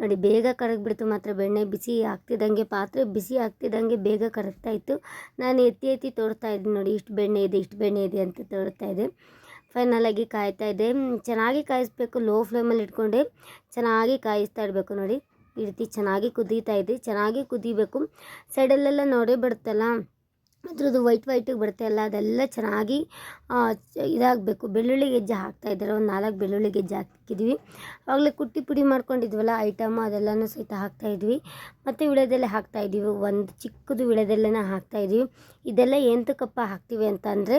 ನೋಡಿ, ಬೇಗ ಕರಗಿಬಿಡ್ತು. ಮಾತ್ರ ಬೆಣ್ಣೆ ಬಿಸಿ ಆಗ್ತಿದ್ದಂಗೆ, ಪಾತ್ರೆ ಬಿಸಿ ಆಗ್ತಿದ್ದಂಗೆ ಬೇಗ ಕರಗ್ತಾ ಇತ್ತು. ನಾನು ಎತ್ತಿ ಎತ್ತಿ ತೋರ್ತಾ ಇದ್ದೀನಿ ನೋಡಿ, ಇಷ್ಟು ಬೆಣ್ಣೆ ಇದೆ, ಇಷ್ಟು ಬೆಣ್ಣೆ ಇದೆ ಅಂತ ತೋರ್ತಾ ಇದೆ ಫೈನಲಾಗಿ ಕಾಯ್ತಾ ಇದೆ ಚೆನ್ನಾಗಿ ಕಾಯಿಸ್ಬೇಕು. ಲೋ ಫ್ಲೇಮಲ್ಲಿ ಇಟ್ಕೊಂಡೆ. ಚೆನ್ನಾಗಿ ಕಾಯಿಸ್ತಾ ಇರಬೇಕು ನೋಡಿ. ಈ ರೀತಿ ಚೆನ್ನಾಗಿ ಕುದೀತಾ ಇದೆ ಚೆನ್ನಾಗಿ ಕುದಿಬೇಕು. ಸೈಡಲ್ಲೆಲ್ಲ ನೋಡೇ ಬಿಡುತ್ತಲ್ಲ ಅದ್ರದ್ದು ವೈಟ್ ವೈಟಿಗೆ ಬರುತ್ತೆ ಅಲ್ಲ ಅದೆಲ್ಲ ಚೆನ್ನಾಗಿ ಇದಾಗಬೇಕು. ಬೆಳ್ಳುಳ್ಳಿ ಗೆಜ್ಜೆ ಹಾಕ್ತಾ ಇದ್ದಾರೆ. ಒಂದು ನಾಲ್ಕು ಬೆಳ್ಳುಳ್ಳಿ ಗೆಜ್ಜೆ ಹಾಕಿದ್ವಿ. ಆವಾಗಲೇ ಕುಟ್ಟಿ ಪುಡಿ ಮಾಡ್ಕೊಂಡಿದ್ವಲ್ಲ, ಐಟಮ್ ಅದೆಲ್ಲನೂ ಸಹಿತ ಹಾಕ್ತಾ ಇದ್ವಿ. ಮತ್ತು ವಿಳೆದೆಲೆ ಹಾಕ್ತಾ ಇದ್ದೀವಿ. ಒಂದು ಚಿಕ್ಕದು ವಿಳೆದೆಲೆನ ಹಾಕ್ತಾ ಇದ್ದೀವಿ. ಇದೆಲ್ಲ ಎಂತಕ್ಕಪ್ಪ ಹಾಕ್ತೀವಿ ಅಂತ ಅಂದರೆ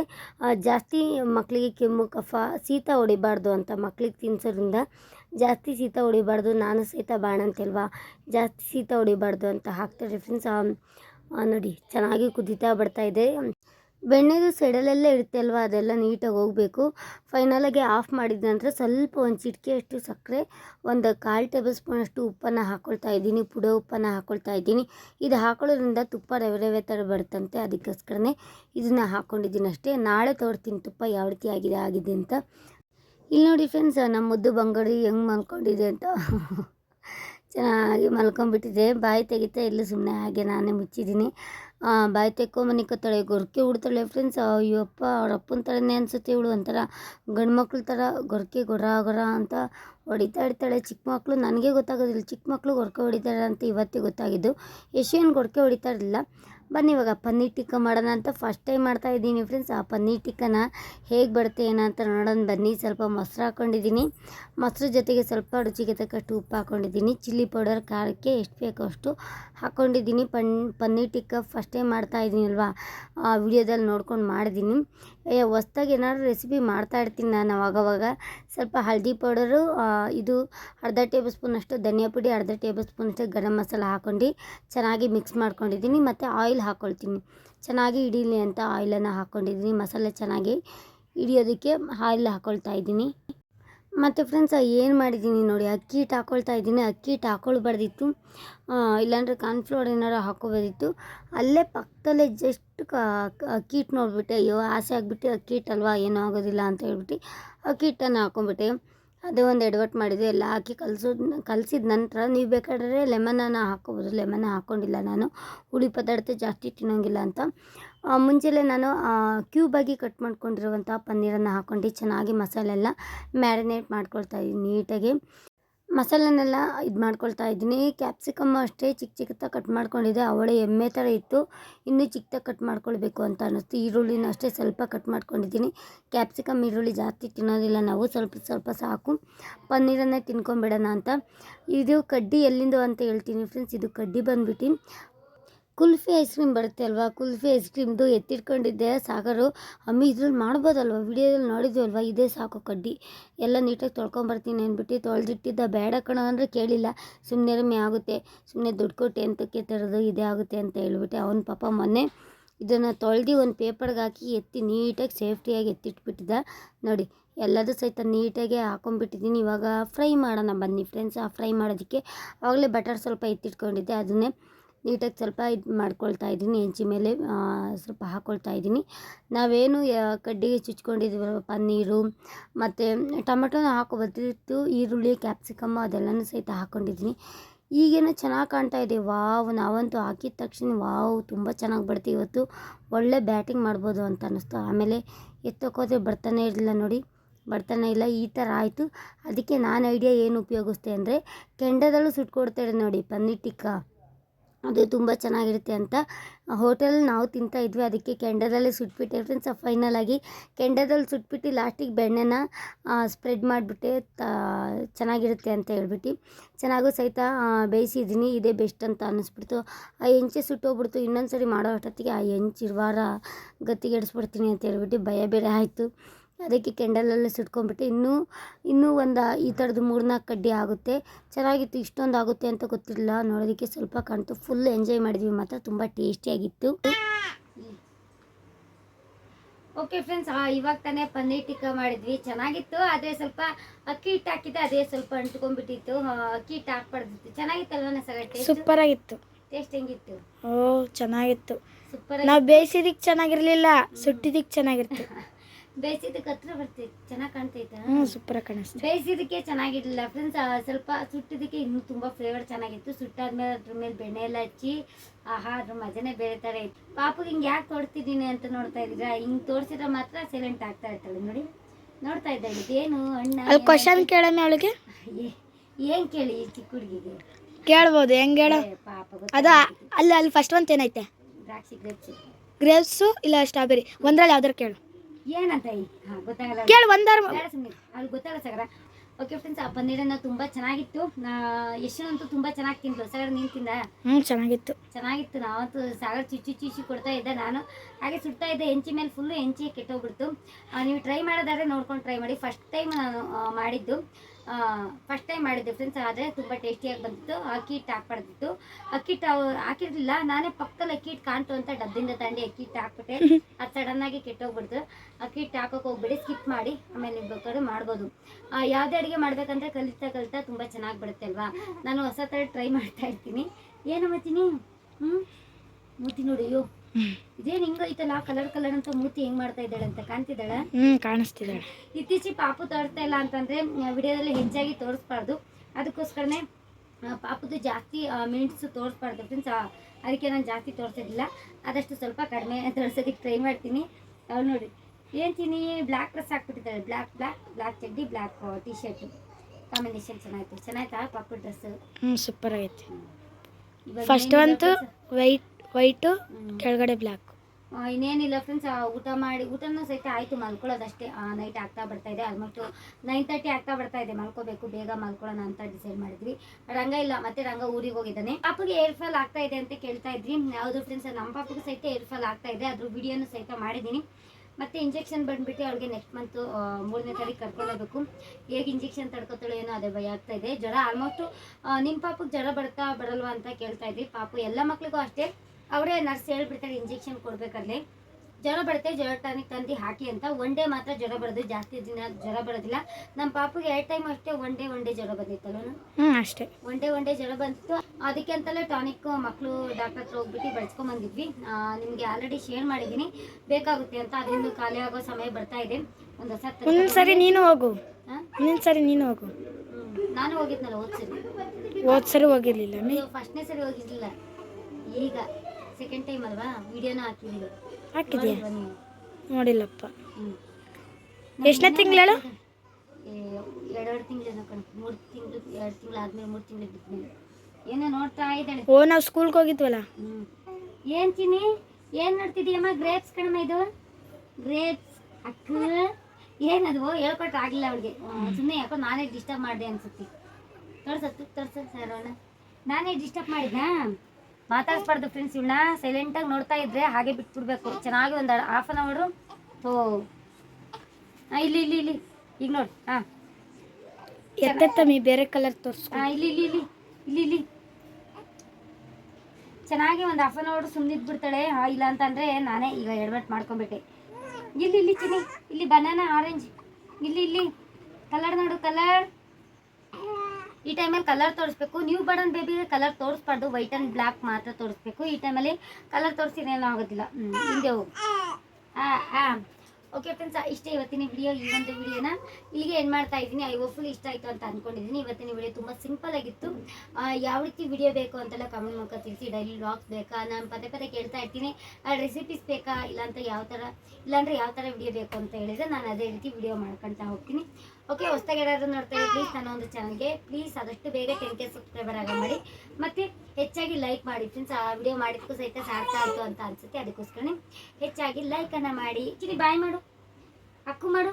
ಜಾಸ್ತಿ ಮಕ್ಕಳಿಗೆ ಕೆಮ್ಮು, ಕಫ, ಶೀತ ಹೊಡಿಬಾರ್ದು ಅಂತ ಮಕ್ಳಿಗೆ ತಿನ್ಸೋದ್ರಿಂದ ಜಾಸ್ತಿ ಶೀತ ಹೊಡಿಬಾರ್ದು. ನಾನು ಸಹಿತ ಬಾಣಂತಿಲ್ವಾ? ಜಾಸ್ತಿ ಶೀತ ಹೊಡಿಬಾರ್ದು ಅಂತ ಹಾಕ್ತಾರೆ. ಫ್ರೆಂಡ್ಸ್ ನೋಡಿ, ಚೆನ್ನಾಗಿ ಕುದೀತಾ ಬರ್ತಾ ಇದೆ. ಬೆಣ್ಣೆದು ಸೆಡಲೆಲ್ಲ ಇರುತ್ತೆ ಅಲ್ವಾ ಅದೆಲ್ಲ ನೀಟಾಗಿ ಹೋಗಬೇಕು. ಫೈನಲಾಗಿ ಆಫ್ ಮಾಡಿದ ನಂತರ ಸ್ವಲ್ಪ ಒಂದು ಚಿಟಿಕೆಯಷ್ಟು ಸಕ್ಕರೆ, ಒಂದು ಕಾಲು ಟೇಬಲ್ ಸ್ಪೂನಷ್ಟು ಉಪ್ಪನ್ನು ಹಾಕ್ಕೊಳ್ತಾ ಇದ್ದೀನಿ, ಪುಡ ಉಪ್ಪನ್ನು ಹಾಕ್ಕೊಳ್ತಾ ಇದ್ದೀನಿ. ಇದು ಹಾಕೊಳ್ಳೋದ್ರಿಂದ ತುಪ್ಪ ರವೆ ರವೆ ಥರ ಬರುತ್ತಂತೆ, ಅದಕ್ಕೋಸ್ಕರನೇ ಇದನ್ನು ಹಾಕ್ಕೊಂಡಿದ್ದೀನಿ ಅಷ್ಟೇ. ನಾಳೆ ತೋರ್ತೀನಿ ತುಪ್ಪ ಯಾವ ರೀತಿ ಆಗಿದೆ ಆಗಿದೆ ಅಂತ. ಇಲ್ಲಿ ನೋಡಿ ಫ್ರೆಂಡ್ಸ್ ನಮ್ಮ ಮುದ್ದು ಬಂಗಡಿ ಹೆಂಗೆ ಮಲ್ಕೊಂಡಿದೆ ಅಂತ. ಚೆನ್ನಾಗಿ ಮಲ್ಕೊಂಡ್ಬಿಟ್ಟಿದೆ ಬಾಯಿ ತೆಗಿತಾ ಇಲ್ಲ ಸುಮ್ಮನೆ ಹಾಗೆ ನಾನೇ ಮುಚ್ಚಿದ್ದೀನಿ. ಆ, ಮನೆ ಕತ್ತಾಳೆ ಗೊರಕೆ ಉಡ್ತಾಳೆ ಫ್ರೆಂಡ್ಸ್ ಅಯ್ಯಪ್ಪ ಅವ್ರ ಅಪ್ಪನ ಥರನೇ ಅನಿಸುತ್ತೆ ಇವಳು ಒಂಥರ. ಗಂಡು ಮಕ್ಳ ಥರ ಗೊರಕೆ ಗೊರ ಗೊರ ಅಂತ ಹೊಡಿತಾ ಇಡ್ತಾಳೆ ಚಿಕ್ಕ ಮಕ್ಕಳು ನನಗೆ ಗೊತ್ತಾಗೋದಿಲ್ಲ. ಚಿಕ್ಕ ಮಕ್ಕಳು ಗೊರಕೆ ಹೊಡಿತಾರೆ ಅಂತ ಇವತ್ತೇ ಗೊತ್ತಾಗಿದ್ದು. ಯಶೇನು ಗೊರಕೆ ಹೊಡಿತಾ ಇರಲಿಲ್ಲ. ಬನ್ನಿ ಇವಾಗ ಪನ್ನೀರ್ ಟಿಕ್ಕ ಮಾಡೋಣ ಅಂತ ಫಸ್ಟ್ ಟೈಮ್ ಮಾಡ್ತಾ ಇದ್ದೀನಿ ಫ್ರೆಂಡ್ಸ್ ಆ ಪನ್ನೀರ್ ಟಿಕ್ಕನ ಹೇಗೆ ಬರುತ್ತೆ ಏನಂತ ನೋಡೋಣ. ಬನ್ನಿ ಸ್ವಲ್ಪ ಮೊಸರು ಹಾಕ್ಕೊಂಡಿದ್ದೀನಿ ಮೊಸರು ಜೊತೆಗೆ ಸ್ವಲ್ಪ ರುಚಿಗೆ ತಕ್ಕಷ್ಟು ಉಪ್ಪು ಹಾಕ್ಕೊಂಡಿದ್ದೀನಿ ಚಿಲ್ಲಿ ಪೌಡರ್, ಖಾರಕ್ಕೆ ಎಷ್ಟು ಬೇಕೋ ಅಷ್ಟು ಹಾಕ್ಕೊಂಡಿದ್ದೀನಿ ಪನ್, ಪನ್ನೀರ್ ಟಿಕ್ಕ ಫಸ್ಟ್ ಟೈಮ್ ಮಾಡ್ತಾ ಇದ್ದೀನಿ ಅಲ್ವಾ? ಆ ವಿಡಿಯೋದಲ್ಲಿ ನೋಡ್ಕೊಂಡು ಮಾಡಿದ್ದೀನಿ. ಹೊಸ್ದಾಗಿ ಏನಾದ್ರು ರೆಸಿಪಿ ಮಾಡ್ತಾ ಇರ್ತೀನಿ ನಾನು ಅವಾಗವಾಗ. ಸ್ವಲ್ಪ ಹಳದಿ ಪೌಡರು ಇದು ಅರ್ಧ ಟೇಬಲ್ ಸ್ಪೂನಷ್ಟು ಧನಿಯಾ ಪುಡಿ, ಅರ್ಧ ಟೇಬಲ್ ಸ್ಪೂನಷ್ಟು ಗರಂ ಮಸಾಲ ಹಾಕ್ಕೊಂಡು ಚೆನ್ನಾಗಿ ಮಿಕ್ಸ್ ಮಾಡ್ಕೊಂಡಿದ್ದೀನಿ. ಮತ್ತು ಆಯಿಲ್ ಹಾಕ್ಕೊಳ್ತೀನಿ ಚೆನ್ನಾಗಿ ಹಿಡೀಲಿ ಅಂತ ಆಯಿಲನ್ನು ಹಾಕ್ಕೊಂಡಿದ್ದೀನಿ ಮಸಾಲೆ ಚೆನ್ನಾಗಿ ಹಿಡಿಯೋದಕ್ಕೆ ಆಯಿಲ್ ಹಾಕ್ಕೊಳ್ತಾ ಇದ್ದೀನಿ. ಮತ್ತು ಫ್ರೆಂಡ್ಸ್ ಏನು ಮಾಡಿದ್ದೀನಿ ನೋಡಿ, ಅಕ್ಕಿ ಹಿಟ್ಟು ಹಾಕ್ಕೊಳ್ತಾ ಇದ್ದೀನಿ. ಅಕ್ಕಿ ಹಿಟ್ಟು ಹಾಕ್ಕೊಳ್ಬಾರ್ದಿತ್ತು ಇಲ್ಲಾಂದರೆ ಕಾರ್ನ್ಫ್ಲೋರ್ ಏನಾರು ಹಾಕ್ಕೋಬೋದಿತ್ತು ಅಲ್ಲೇ ಪಕ್ಕದಲ್ಲೇ ಜಸ್ಟ್ ಅಕ್ಕಿ ಹಿಟ್ಟು ನೋಡಿಬಿಟ್ಟೆ. ಅಯ್ಯೋ, ಆಸೆ ಆಗಿಬಿಟ್ಟು ಅಕ್ಕಿ ಹಿಟ್ಟಲ್ವಾ ಏನೂ ಆಗೋದಿಲ್ಲ ಅಂತ ಹೇಳ್ಬಿಟ್ಟು ಅಕ್ಕಿ ಹಿಟ್ಟನ್ನು ಹಾಕ್ಕೊಂಬಿಟ್ಟೆ ಅದೇ ಒಂದು ಎಡವಟ್ಟು ಮಾಡಿದೆ. ಎಲ್ಲ ಹಾಕಿ ಕಲಸೋದು, ಕಲಸಿದ ನಂತರ ನೀವು ಬೇಕಾದ್ರೆ ಲೆಮನನ್ನು ಹಾಕ್ಕೋಬೋದು ಲೆಮನ್ನ ಹಾಕ್ಕೊಂಡಿಲ್ಲ ನಾನು. ಹುಳಿ ಪದಾರ್ಥ ಜಾಸ್ತಿ ತಿನ್ನೋಂಗಿಲ್ಲ ಅಂತ. ಮುಂಚೆಲೇ ನಾನು ಕ್ಯೂಬಾಗಿ ಕಟ್ ಮಾಡ್ಕೊಂಡಿರುವಂಥ ಪನ್ನೀರನ್ನು ಹಾಕ್ಕೊಂಡು ಚೆನ್ನಾಗಿ ಮಸಾಲೆ ಎಲ್ಲ ಮ್ಯಾರಿನೇಟ್ ಮಾಡ್ಕೊಳ್ತಾ ಇದ್ದೀನಿ ನೀಟಾಗಿ ಮಸಾಲೆನೆಲ್ಲ ಇದು ಮಾಡ್ಕೊಳ್ತಾ ಇದ್ದೀನಿ. ಕ್ಯಾಪ್ಸಿಕಮ್ ಅಷ್ಟೇ ಚಿಕ್ಕ ಚಿಕ್ಕದಾಗಿ ಕಟ್ ಮಾಡ್ಕೊಂಡಿದ್ದೆ. ಅವಳೆ ಎಮ್ಮೆ ಥರ ಇತ್ತು. ಇನ್ನೂ ಚಿಕ್ಕದಾಗಿ ಕಟ್ ಮಾಡ್ಕೊಳ್ಬೇಕು ಅಂತ ಅನ್ನಿಸ್ತು. ಈರುಳ್ಳಿನ ಅಷ್ಟೇ ಸ್ವಲ್ಪ ಕಟ್ ಮಾಡ್ಕೊಂಡಿದ್ದೀನಿ. ಕ್ಯಾಪ್ಸಿಕಮ್ ಈರುಳ್ಳಿ ಜಾಸ್ತಿ ತಿನ್ನೋದಿಲ್ಲ ನಾವು. ಸ್ವಲ್ಪ ಸ್ವಲ್ಪ ಸಾಕು. ಪನ್ನೀರನ್ನೇ ತಿನ್ಕೊಂಬಿಡೋಣ ಅಂತ. ಇದು ಕಡ್ಡಿ ಎಲ್ಲಿಂದ ಅಂತ ಹೇಳ್ತೀನಿ ಫ್ರೆಂಡ್ಸ್ ಇದು ಕಡ್ಡಿ ಬಂದ್ಬಿಟ್ಟು ಕುಲ್ಫಿ ಐಸ್ ಕ್ರೀಮ್ ಬರುತ್ತೆ ಅಲ್ವಾ? ಕುಲ್ಫಿ ಐಸ್ ಕ್ರೀಮ್ದು ಎತ್ತಿಟ್ಕೊಂಡಿದ್ದೆ. ಸಾಗರು, ಅಮ್ಮಿ ಇದ್ರಲ್ಲಿ ಮಾಡ್ಬೋದಲ್ವ? ವಿಡಿಯೋದಲ್ಲಿ ಅಲ್ವಾ? ಇದೇ ಸಾಕು ಕಡ್ಡಿ. ಎಲ್ಲ ನೀಟಾಗಿ ತೊಳ್ಕೊಂಬರ್ತೀನಿ ಅಂದ್ಬಿಟ್ಟು ತೊಳೆದಿಟ್ಟಿದ್ದ. ಬೇಡ ಕಣ ಅಂದರೆ ಕೇಳಿಲ್ಲ. ಸುಮ್ಮನೆ ರಮ್ಮೆ ಆಗುತ್ತೆ. ಸುಮ್ಮನೆ ದುಡ್ಡು ಕೊಟ್ಟು ಎಂತಕ್ಕೆ ತರೋದು? ಇದೇ ಆಗುತ್ತೆ ಅಂತ ಹೇಳ್ಬಿಟ್ಟು ಅವನ ಪಾಪ ಮೊನ್ನೆ ಇದನ್ನು ತೊಳೆದು ಒಂದು ಪೇಪರ್ಗೆ ಹಾಕಿ ಎತ್ತಿ ನೀಟಾಗಿ ಸೇಫ್ಟಿಯಾಗಿ ಎತ್ತಿಟ್ಬಿಟ್ಟಿದ್ದ. ನೋಡಿ, ಎಲ್ಲದೂ ಸಹಿತ ನೀಟಾಗಿ ಹಾಕೊಂಡ್ಬಿಟ್ಟಿದ್ದೀನಿ. ಇವಾಗ ಫ್ರೈ ಮಾಡೋಣ ಬನ್ನಿ ಫ್ರೆಂಡ್ಸ್. ಆ ಫ್ರೈ ಮಾಡೋದಕ್ಕೆ. ಆವಾಗಲೇ ಬಟರ್ ಸ್ವಲ್ಪ ಎತ್ತಿಟ್ಕೊಂಡಿದ್ದೆ. ಅದನ್ನೇ ನೀಟಾಗಿ ಸ್ವಲ್ಪ ಇದು ಮಾಡ್ಕೊಳ್ತಾ ಇದ್ದೀನಿ, ಹೆಂಚಿ ಮೇಲೆ ಸ್ವಲ್ಪ ಹಾಕ್ಕೊಳ್ತಾ ಇದ್ದೀನಿ. ನಾವೇನು ಕಡ್ಡಿಗೆ ಚುಚ್ಕೊಂಡಿದ್ವಲ್ಲ ಪನ್ನೀರು, ಮತ್ತು ಟೊಮೆಟೊನ ಹಾಕೋಬರ್ತಿತ್ತು ಈರುಳ್ಳಿ, ಕ್ಯಾಪ್ಸಿಕಮ್ ಅದೆಲ್ಲನೂ ಸಹಿತ ಹಾಕ್ಕೊಂಡಿದ್ದೀನಿ ಈಗೇನೋ ಚೆನ್ನಾಗಿ ಕಾಣ್ತಾ ಇದೆ, ವಾವ್, ನಾವಂತೂ ಹಾಕಿದ ತಕ್ಷಣ ವಾವ್, ತುಂಬ ಚೆನ್ನಾಗಿ ಬರ್ತೀವಿ ಇವತ್ತು. ಒಳ್ಳೆ ಬ್ಯಾಟಿಂಗ್ ಮಾಡ್ಬೋದು ಅಂತ ಅನ್ನಿಸ್ತು. ಆಮೇಲೆ ಎತ್ತೋಕೋದ್ರೆ ಬರ್ತಾನೆ ಇರಲಿಲ್ಲ ನೋಡಿ, ಬರ್ತಾನೆ ಇಲ್ಲ, ಈ ಥರ ಆಯಿತು. ಅದಕ್ಕೆ ನಾನು ಐಡಿಯಾ ಏನು ಉಪಯೋಗಿಸ್ತೆ ಅಂದರೆ, ಕೆಂಡದಲ್ಲೂ ಸುಟ್ಕೊಡ್ತಾರೆ ನೋಡಿ, ಪನ್ನೀರ್ ಟಿಕ್ಕ. ಅದು ತುಂಬ ಚೆನ್ನಾಗಿರುತ್ತೆ ಅಂತ. ಹೋಟೆಲ್ ನಾವು ತಿಂತಾ ಇದ್ವಿ, ಅದಕ್ಕೆ ಕೆಂಡದಲ್ಲೇ ಸುಟ್ಬಿಟ್ಟೆ. ಫ್ರೆಂಡ್ಸ್ ಫೈನಲ್ ಆಗಿ ಕೆಂಡದಲ್ಲಿ ಸುಟ್ಬಿಟ್ಟು ಲಾಸ್ಟಿಗೆ ಬೆಣ್ಣೆನ ಸ್ಪ್ರೆಡ್ ಮಾಡಿಬಿಟ್ಟೆ. ಚೆನ್ನಾಗಿರುತ್ತೆ ಅಂತ ಹೇಳ್ಬಿಟ್ಟು. ಚೆನ್ನಾಗೂ ಸಹಿತ ಬೇಯಿಸಿದ್ದೀನಿ. ಇದೇ ಬೆಸ್ಟ್ ಅಂತ ಅನ್ನಿಸ್ಬಿಡ್ತು. ಆ ಹೆಂಚೆ ಸುಟ್ಟೋಗ್ಬಿಡ್ತು. ಇನ್ನೊಂದು ಸರಿ ಮಾಡೋ ಅಷ್ಟೊತ್ತಿಗೆ ಆ ಹೆಂಚು ಗತ್ತಿಗೆ ಎಡಿಸ್ಬಿಡ್ತೀನಿ ಅಂತ ಹೇಳ್ಬಿಟ್ಟು ಭಯ ಬೇರೆ ಆಯಿತು. ಅದಕ್ಕೆ ಕೆಂಡಲಲ್ಲೇ ಸುಟ್ಕೊಂಡ್ಬಿಟ್ಟು ಇನ್ನೂ ಇನ್ನೂ ಒಂದು ಈ ಥರದ್ದು ಮೂರ್ನಾಲ್ಕು ಕಡ್ಡಿ ಆಗುತ್ತೆ. ಚೆನ್ನಾಗಿತ್ತು ಇಷ್ಟೊಂದು ಆಗುತ್ತೆ ಅಂತ ಗೊತ್ತಿರಲಿಲ್ಲ. ನೋಡೋದಕ್ಕೆ ಸ್ವಲ್ಪ ಕಾಣ್ತು. ಫುಲ್ ಎಂಜಾಯ್ ಮಾಡಿದ್ವಿ ಮಾತ್ರ. ತುಂಬ ಟೇಸ್ಟಿಯಾಗಿತ್ತು ಓಕೆ ಫ್ರೆಂಡ್ಸ್ ಇವಾಗ ತಾನೇ ಪನ್ನೀರ್ ಟಿಕ್ಕ ಮಾಡಿದ್ವಿ. ಚೆನ್ನಾಗಿತ್ತು. ಅದೇ ಸ್ವಲ್ಪ ಅಕ್ಕಿ ಹಿಟ್ಟು ಹಾಕಿದ್ದೆ ಅದೇ ಸ್ವಲ್ಪ ಅಂಟ್ಕೊಂಡ್ಬಿಟ್ಟಿತ್ತು. ಅಕ್ಕಿ ಹಿಟ್ಟು ಹಾಕ್ಬಾರ್ದಿತ್ತು ಚೆನ್ನಾಗಿತ್ತಲ್ವ ಸಗ ಟೇಸ್ಟ್ ಸೂಪರ್ ಆಗಿತ್ತು ಟೇಸ್ಟ್ ಹೆಂಗಿತ್ತು? ಓ ಚೆನ್ನಾಗಿತ್ತು. ಸೂಪರ್ ನಾವು ಬೇಯಿಸಿದಕ್ಕೆ ಚೆನ್ನಾಗಿರಲಿಲ್ಲ ಸುಟ್ಟಿದಕ್ಕೆ ಚೆನ್ನಾಗಿರ್ತು ಬೇಯಿಸಿದಕ್ಕೆ ಹತ್ರ ಬರ್ತೈತೆ ಚೆನ್ನಾಗಿ ಕಾಣ್ತೈತೆ? ಹ್ಞೂ ಸೂಪರ್ ಕಾಣಿಸ್ತು ಬೇಯಿಸಿದಕ್ಕೆ ಚೆನ್ನಾಗಿರಲಿಲ್ಲ. ಫ್ರೆಂಡ್ಸ್ ಸ್ವಲ್ಪ ಸುಟ್ಟಿದ್ದಕ್ಕೆ ಇನ್ನೂ ತುಂಬ ಫ್ಲೇವರ್ ಚೆನ್ನಾಗಿತ್ತು. ಸುಟ್ಟಾದ್ಮೇಲೆ ಅದ್ರ ಮೇಲೆ ಬೆಣ್ಣೆ ಎಲ್ಲ ಹಚ್ಚಿ ಆಹಾ ಅದ್ರ ಮಜಾನೇ ಬೇರೆ ಥರ ಇತ್ತು. ಪಾಪುಗೆ ಹಿಂಗೆ ಯಾಕೆ ತೋರಿಸ್ತಿದ್ದೀನಿ ಅಂತ ನೋಡ್ತಾ ಇದ್ದೀರಾ? ಹಿಂಗೆ ತೋರಿಸಿದ್ರೆ ಮಾತ್ರ ಸೈಲೆಂಟ್ ಆಗ್ತಾ ಇರ್ತಾಳೆ ನೋಡಿ. ನೋಡ್ತಾ ಇದ್ದಾಳೆ ಇದೇನು ಅಣ್ಣ ಕ್ವಶನ್ ಕೇಳಮ್ಮೆ ಅವಳಿಗೆ? ಏನ್ ಕೇಳಿ ಈ ಚಿಕ್ಕ ಹುಡುಗಿಗೆ? ಕೇಳ್ಬೋದು ಹೆಂಗೆ ಹೇಳ? ಅದ ಅಲ್ಲಿ ಅಲ್ಲಿ ಫಸ್ಟ್ ಒಂದ್ ಏನೈತೆ ದ್ರಾಕ್ಷಿ ಗ್ರೇಪ್ಸ್ ಗ್ರೇಪ್ಸು ಇಲ್ಲ ಸ್ಟ್ರಾಬೆರಿ ಒಂದ್ರಲ್ಲಿ ಯಾವ್ದಾರು ಕೇಳು. ಏನಂತ? ಗೊತ್ತಾಗಲ್ಲ ಕೇಳು ಒಂದಾರ ಅದು ಗೊತ್ತಾಗಲ್ಲ ಸಗರ. ಓಕೆ ಫ್ರೆಂಡ್ಸ್ ಆ ಪನ್ನೀರನ್ನ ತುಂಬಾ ಚೆನ್ನಾಗಿತ್ತು. ಯಶನಂತೂ ತುಂಬಾ ಚೆನ್ನಾಗಿ ತಿಂದ್ಲು. ಸಾಗರ್ ನೀನ್ ತಿಂದ? ಹ್ಞೂ ಚೆನ್ನಾಗಿತ್ತು. ಚೆನ್ನಾಗಿತ್ತು. ನಾವಂತೂ ಸಾಗರ್ ಚುಚ್ಚಿ ಚುಚ್ಚಿ ಕೊಡ್ತಾ ಇದ್ದೆ ನಾನು. ಹಾಗೆ ಸುಡ್ತಾ ಇದ್ದೆ ಹೆಂಚಿ ಮೇಲೆ ಫುಲ್ ಹೆಂಚಿ ಕೆಟ್ಟೋಗ್ಬಿಡ್ತು. ನೀವು ಟ್ರೈ ಮಾಡೋದಾದ್ರೆ ನೋಡ್ಕೊಂಡು ಟ್ರೈ ಮಾಡಿ. ಫಸ್ಟ್ ಟೈಮ್ ನಾನು ಮಾಡಿದ್ದು. ಫಸ್ಟ್ ಟೈಮ್ ಮಾಡಿದ್ದೆ ಫ್ರೆಂಡ್ಸ್ ಆದರೆ ತುಂಬ ಟೇಸ್ಟಿಯಾಗಿ ಬಂದಿತ್ತು. ಅಕ್ಕಿ ಹಿಟ್ಟು ಹಾಕ್ಬಾರ್ದಿತ್ತು ಅಕ್ಕಿ ಹಿಟ್ಟು ಹಾಕಿರಲಿಲ್ಲ. ನಾನೇ ಪಕ್ಕದಲ್ಲಿ ಅಕ್ಕಿ ಹಿಟ್ಟು ಕಾಣ್ತು ಅಂತ ಡಬ್ಬಿಂದ ತಂಡಿ ಅಕ್ಕಿ ಹಿಟ್ಟು ಹಾಕ್ಬಿಟ್ಟೆ. ಅದು ಸಡನ್ನಾಗಿ ಕೆಟ್ಟೋಗ್ಬಿಡ್ತು ಅಕ್ಕಿ ಹಿಟ್ಟು ಹಾಕೋಕೆ ಹೋಗ್ಬಿಡಿ ಸ್ಕಿಪ್ ಮಾಡಿ, ಆಮೇಲೆ ಬೇಕಾದ್ರೆ ಮಾಡ್ಬೋದು. ಯಾವುದೇ ಅಡುಗೆ ಮಾಡಬೇಕಂದ್ರೆ ಕಲಿತಾ ಕಲಿತಾ ತುಂಬ ಚೆನ್ನಾಗಿ ಬಿಡುತ್ತೆ ಅಲ್ವಾ? ನಾನು ಹೊಸ ಥರ ಟ್ರೈ ಮಾಡ್ತಾ ಇರ್ತೀನಿ. ಏನು ಮಾಡ್ತೀನಿ ಹ್ಞೂ ಮುತ್ತಿ ನೋಡಿ, ಅಯ್ಯೋ. ಇದೇನು ಹಿಂಗೈತಲ್ಲ ಕಲರ್ ಕಲರ್ ಅಂತ ಮೂತಿ ಹೆಂಗ್ ಮಾಡ್ತಾ ಇದ್ದಾಳೆ ಅಂತ ಕಾಣ್ತಿದ್ದಾಳೆ? ಹ್ಮ್ ಕಾಣಿಸ್ತಿದ್ದಾಳೆ ಇತ್ತೀಚಿಗೆ ಪಾಪು ತೋರ್ತಾ ಇಲ್ಲ ಅಂತಂದ್ರೆ ವಿಡಿಯೋದಲ್ಲಿ ಹೆಚ್ಚಾಗಿ ತೋರಿಸ್ಬಾರ್ದು. ಅದಕ್ಕೋಸ್ಕರನೇ ಪಾಪುದು ಜಾಸ್ತಿ ಮಿನಿಟ್ಸ್ ತೋರಿಸ್ಬಾರ್ದು ಫ್ರೆಂಡ್ಸ್ ಅದಕ್ಕೆ ನಾನು ಜಾಸ್ತಿ ತೋರಿಸೋದಿಲ್ಲ. ಆದಷ್ಟು ಸ್ವಲ್ಪ ಕಡಿಮೆ ತೋರಿಸೋದಕ್ಕೆ ಟ್ರೈ ಮಾಡ್ತೀನಿ. ಅವ್ರು ನೋಡಿ ಏನು ತಿನ್ನಿ? ಬ್ಲ್ಯಾಕ್ ಡ್ರೆಸ್ ಹಾಕ್ಬಿಟ್ಟಿದ್ದಾಳೆ. ಬ್ಲ್ಯಾಕ್ ಬ್ಲ್ಯಾಕ್ ಬ್ಲ್ಯಾಕ್ ಚಡ್ಡಿ ಬ್ಲ್ಯಾಕ್ ಟಿ ಶರ್ಟ್ ಕಾಂಬಿನೇಷನ್ ಚೆನ್ನಾಗಿತ್ತು. ಚೆನ್ನಾಯ್ತಾ ಪಾಪು ಡ್ರೆಸ್ ಹ್ಞೂ ಸೂಪರ್ ಆಗೈತೆ. ಫಸ್ಟ್ ಅಂತೂ ವೈಟ್ ವೈಟು ಕೆಳಗಡೆ ಬ್ಲ್ಯಾಕ್ ಇನ್ನೇನಿಲ್ಲ ಫ್ರೆಂಡ್ಸ್ ಊಟ ಮಾಡಿ ಊಟನೂ ಸಹಿತ ಆಯಿತು ಮಲ್ಕೊಳ್ಳೋದಷ್ಟೇ ನೈಟ್ ಆಗ್ತಾ ಬರ್ತಾ ಇದೆ. ಆಲ್ಮೋಸ್ಟ್ ನೈನ್ ತರ್ಟಿ ಆಗ್ತಾ ಬರ್ತಾ ಇದೆ. ಮಲ್ಕೋಬೇಕು ಬೇಗ ಮಲ್ಕೊಳ್ಳೋಣ ಅಂತ ಡಿಸೈಡ್ ಮಾಡಿದ್ವಿ. ರಂಗ ಇಲ್ಲ ಮತ್ತೆ ರಂಗ ಊರಿಗೆ ಹೋಗಿದ್ದಾನೆ. ಪಾಪಗೆ ಏರ್ ಫಾಲ್ ಆಗ್ತಾ ಇದೆ ಅಂತ ಕೇಳ್ತಾ ಇದ್ವಿ. ಯಾವುದು ಫ್ರೆಂಡ್ಸ್ ನಮ್ಮ ಪಾಪಗೂ ಸಹಿತ ಏರ್ ಫಾಲ್ ಆಗ್ತಾ ಇದೆ. ಅದ್ರ ವಿಡಿಯೋನು ಸಹಿತ ಮಾಡಿದ್ದೀನಿ. ಮತ್ತೆ ಇಂಜೆಕ್ಷನ್ ಬಂದ್ಬಿಟ್ಟು ಅವಳಿಗೆ ನೆಕ್ಸ್ಟ್ ಮಂತ್ ಮೂರನೇ ತಾರೀಕು ಕರ್ಕೊಳ್ಳೋಬೇಕು. ಹೇಗೆ ಇಂಜೆಕ್ಷನ್ ತಡ್ಕೊತಾಳೆ ಏನೋ ಅದೇ ಭಯ ಆಗ್ತಾ ಇದೆ. ಜ್ವರ ಆಲ್ಮೋಸ್ಟ್ ನಿಮ್ಮ ಪಾಪಕ್ಕೆ ಜ್ವರ ಬರ್ತಾ ಬರಲ್ವಾ ಅಂತ ಕೇಳ್ತಾ ಇದ್ವಿ. ಪಾಪು ಎಲ್ಲ ಮಕ್ಳಿಗೂ ಅಷ್ಟೇ. ಅವರೇ ನರ್ಸ್ ಹೇಳ್ಬಿಡ್ತಾರೆ ಇಂಜೆಕ್ಷನ್ ಕೊಡ್ಬೇಕಲ್ಲಿ ಜ್ವರ ಬರುತ್ತೆ ಜ್ವರ ಟಾನಿಕ್ ತಂದು ಹಾಕಿ ಅಂತ. ಒನ್ ಡೇ ಮಾತ್ರ ಜ್ವರ ಬರೋದು ಜಾಸ್ತಿ ದಿನ ಜ್ವರ ಬರೋದಿಲ್ಲ. ನಮ್ಮ ಪಾಪುಗೆ ಎರಡು ಟೈಮ್ ಅಷ್ಟೇ ಒನ್ ಡೇ ಒನ್ ಡೇ ಜ್ವರ ಬಂದಿತ್ತಲ್ಲ ಅಷ್ಟೇ. ಒನ್ ಡೇ ಒನ್ ಡೇ ಜ್ವರ ಬಂದಿತ್ತು. ಅದಕ್ಕೆ ಅಂತಲೇ ಟಾನಿಕ್ ಮಕ್ಕಳು ಡಾಕ್ಟರ್ ಹತ್ರ ಹೋಗ್ಬಿಟ್ಟು ಬಳಸ್ಕೊಂಬಂದಿದ್ವಿ ನಿಮಗೆ ಆಲ್ರೆಡಿ ಶೇರ್ ಮಾಡಿದ್ದೀನಿ. ಬೇಕಾಗುತ್ತೆ ಅಂತ ಅದರಿಂದ ಖಾಲಿ ಆಗೋ ಸಮಯ ಬರ್ತಾ ಇದೆ. ಒಂದು ಹೊಸ ಸರಿ ನೀನು ಹೋಗು? ಸರಿ ನೀನು ಹೋಗು. ನಾನು ಹೋಗಿದ್ನಲ್ಲ ಹೋದ್ಸರಿ. ಹೋದ್ಸರಿ ಹೋಗಿರ್ಲಿಲ್ಲ ಫಸ್ಟ್ನೇ ಸರಿ ಹೋಗಿರ್ಲಿಲ್ಲ. ಈಗ ಸೆಕೆಂಡ್ ಟೈಮ್ ಅಲ್ವಾ? ವಿಡಿಯೋನ ಹಾಕಿದ್ರು ಹಾಕಿದ್ಯಾ? ನೋಡಿಲ್ಲಪ್ಪ. ಎಷ್ಟನೇ ತಿಂಗಳು ಎರಡೆರಡು ತಿಂಗಳೇನೋ ಕಣ್. ಮೂರು ತಿಂಗಳು ಎರಡು ತಿಂಗಳು ಆದ್ಮೇಲೆ ಮೂರು ತಿಂಗಳು ಬಿದ್ಮೇಲೆ ಏನೋ ನೋಡ್ತಾ ಇದ್ದಾಳೆ. ಓ ನಾವು ಸ್ಕೂಲ್ಗೆ ಹೋಗಿದ್ವಲ್ಲ? ಏನ್ ಚಿನ್ನಿ? ಏನ್ ನೋಡ್ತಿದೀಯಮ್ಮ ಗ್ರೇಪ್ಸ್ ಕಣಮ್ಮ ಇದು? ಗ್ರೇಪ್ಸ್ ಅಕ್ಕ ಏನದು? ಹೇಳ್ಕೊಟ್ರೆ ಆಗಿಲ್ಲ ಅವಳಿಗೆ. ಸುಮ್ಮನೆ ಯಾಕೋ ನಾನೇ ಡಿಸ್ಟರ್ಬ್ ಮಾಡಿದೆ ಅನ್ಸುತ್ತೆ. ತೋರ್ಸತ್ತು ತೋರ್ಸ ಸರೋಣ. ನಾನೇ ಡಿಸ್ಟರ್ಬ್ ಮಾಡಿದ್ನಾ? ಮಾತಾಡ್ಸ್ಬಾರ್ದು ಫ್ರೆಂಡ್ಸ್ ಇವಳನ್ನ ಸೈಲೆಂಟಾಗಿ ನೋಡ್ತಾ ಇದ್ರೆ ಹಾಗೆ ಬಿಟ್ಬಿಡ್ಬೇಕು. ಚೆನ್ನಾಗಿ ಒಂದು ಹಾಫ್ ಅನ್ ಅವರು ಓ ಹಾಂ. ಇಲ್ಲಿ ಇಲ್ಲಿ ಇಲ್ಲಿ. ಈಗ ನೋಡಿ. ಹಾಂ ಬೇರೆ ಕಲರ್ ತೋರಿಸ್ ಹಾಂ ಇಲ್ಲಿ ಇಲ್ಲಿ ಇಲ್ಲಿ. ಇಲ್ಲಿ ಇಲ್ಲಿ. ಚೆನ್ನಾಗಿ ಒಂದು ಹಾಫ್ ಅನ್ ಅವರ್ ಸುಮ್ಮನಿದ್ಬಿಡ್ತಾಳೆ ಬಿಡ್ತಾಳೆ ಆ, ಇಲ್ಲ ಅಂತಂದರೆ ನಾನೇ ಈಗ ಎಡವಟ್ ಮಾಡ್ಕೊಂಬಿಟ್ಟೆ. ಇಲ್ಲಿ ಇಲ್ಲಿ ಚಿನ್ನಿ. ಇಲ್ಲಿ ಬನಾನಾ ಆರೆಂಜ್ ಇಲ್ಲಿ ಇಲ್ಲಿ. ಕಲರ್ ನೋಡು ಕಲರ್ ಈ ಟೈಮಲ್ಲಿ ಕಲರ್ ತೋರಿಸ್ಬೇಕು. ನ್ಯೂ ಬರ್ಡನ್ ಬೇಬಿಗೆ ಕಲರ್ ತೋರಿಸ್ಬಾರ್ದು. ವೈಟ್ ಆ್ಯಂಡ್ ಬ್ಲ್ಯಾಕ್ ಮಾತ್ರ ತೋರಿಸ್ಬೇಕು. ಈ ಟೈಮಲ್ಲಿ ಕಲರ್ ತೋರಿಸಿದೇನೋ ಆಗೋದಿಲ್ಲ. ಹ್ಮ್, ಹಿಂದೆ ಹೋಗಿ. ಹಾಂ ಹಾಂ ಓಕೆ ಫ್ರೆಂಡ್ಸ್ ಇಷ್ಟೇ ಇವತ್ತಿನ ವಿಡಿಯೋ ಈ ಒಂದು ವಿಡಿಯೋನ ಇಲ್ಲಿಗೆ ಏನು ಮಾಡ್ತಾ ಇದ್ದೀನಿ. ಐ ಹೋಪ್ಫುಲ್ ಇಷ್ಟ ಆಯಿತು ಅಂತ ಅಂದ್ಕೊಂಡಿದ್ದೀನಿ ಇವತ್ತಿನ ವಿಡಿಯೋ ತುಂಬ ಸಿಂಪಲ್ ಆಗಿತ್ತು. ಯಾವ ರೀತಿ ವಿಡಿಯೋ ಬೇಕು ಅಂತೆಲ್ಲ ಕಮೆಂಟ್ ಮೂಲಕ ತಿಳಿಸಿ ಡೈಲಿ ವ್ಲಾಗ್ಸ್ ಬೇಕಾ? ನಾನು ಪದೇ ಪದೇ ಕೇಳ್ತಾ ಇರ್ತೀನಿ. ರೆಸಿಪೀಸ್ ಬೇಕಾ? ಇಲ್ಲಾಂತ ಯಾವ ಥರ ಇಲ್ಲಾಂದರೆ ಯಾವ ಥರ ವಿಡಿಯೋ ಬೇಕು ಅಂತ ಹೇಳಿದ್ರೆ ನಾನು ಅದೇ ರೀತಿ ವಿಡಿಯೋ ಮಾಡ್ಕೊಳ್ತಾ ಹೋಗ್ತೀನಿ. ಓಕೆ ಹೊಸ್ದಾಗಿ ಯಾರಾದ್ರೂ ನೋಡ್ತಾ ಇದ್ದೀನಿ ಪ್ಲೀಸ್ ನನ್ನ ಒಂದು ಚಾನಲ್ಗೆ ಪ್ಲೀಸ್ ಆದಷ್ಟು ಬೇಗ ಟೆನ್ ಕೆ ಸಬ್ಸ್ಕ್ರೈಬರ್ ಆಗ ಮಾಡಿ. ಮತ್ತೆ ಹೆಚ್ಚಾಗಿ ಲೈಕ್ ಮಾಡಿ. ಫ್ರೆಂಡ್ಸ್ ಆ ವಿಡಿಯೋ ಮಾಡಿದ್ದಕ್ಕೂ ಸಹಿತ ಸಾರ್ಥ ಆಯಿತು ಅಂತ ಅನ್ಸುತ್ತೆ. ಅದಕ್ಕೋಸ್ಕರ ಹೆಚ್ಚಾಗಿ ಲೈಕನ್ನು ಮಾಡಿ. ಚಿರಿ ಬಾಯ್ ಮಾಡು. ಅಕ್ಕು ಮಾಡು.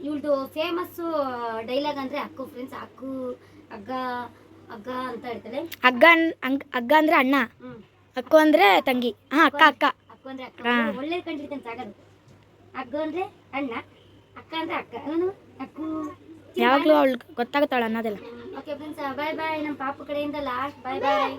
ಇವಳ್ದು ಫೇಮಸ್ಸು ಡೈಲಾಗ್ ಅಂದ್ರೆ ಅಕ್ಕು ಫ್ರೆಂಡ್ಸ್ ಅಕ್ಕು ಅಗ್ಗ ಅಗ್ಗ ಅಂತ ಹೇಳ್ತಾಳೆ ಅಗ್ಗ ಅನ್- ಅಂಗ್- ಹಗ್ಗ ಅಂದ್ರೆ ಅಣ್ಣ. ಅಕ್ಕು ಅಂದ್ರೆ ತಂಗಿ. ಹಾ ಅಕ್ಕ ಅಕ್ಕ. ಅಕ್ಕ ಅಂದ್ರೆ ಅಕ್ಕ. ಒಳ್ಳೆ ಒಳ್ಳೆ ಕಂಡಿರ್ತೇನೆ ಸಾಗದು ಅಗ್ಗ ಅಂದ್ರೆ ಅಣ್ಣ ಅಕ್ಕ ಅಂದ್ರೆ ಅಕ್ಕ. ಅವನು ಅಕ್ಕು. ಯಾವಾಗ್ಲೂ ಅವಳು ಗೊತ್ತಾಗುತ್ತಾಳ ಅನ್ನೋದಿಲ್ಲ. ಓಕೆ ಫ್ರೆಂಡ್ಸ್ ಬಾಯ್ ಬಾಯ್ ನಮ್ಮ ಪಾಪು ಕಡೆಯಿಂದ ಲಾಸ್ಟ್ ಬಾಯ್ ಬಾಯ್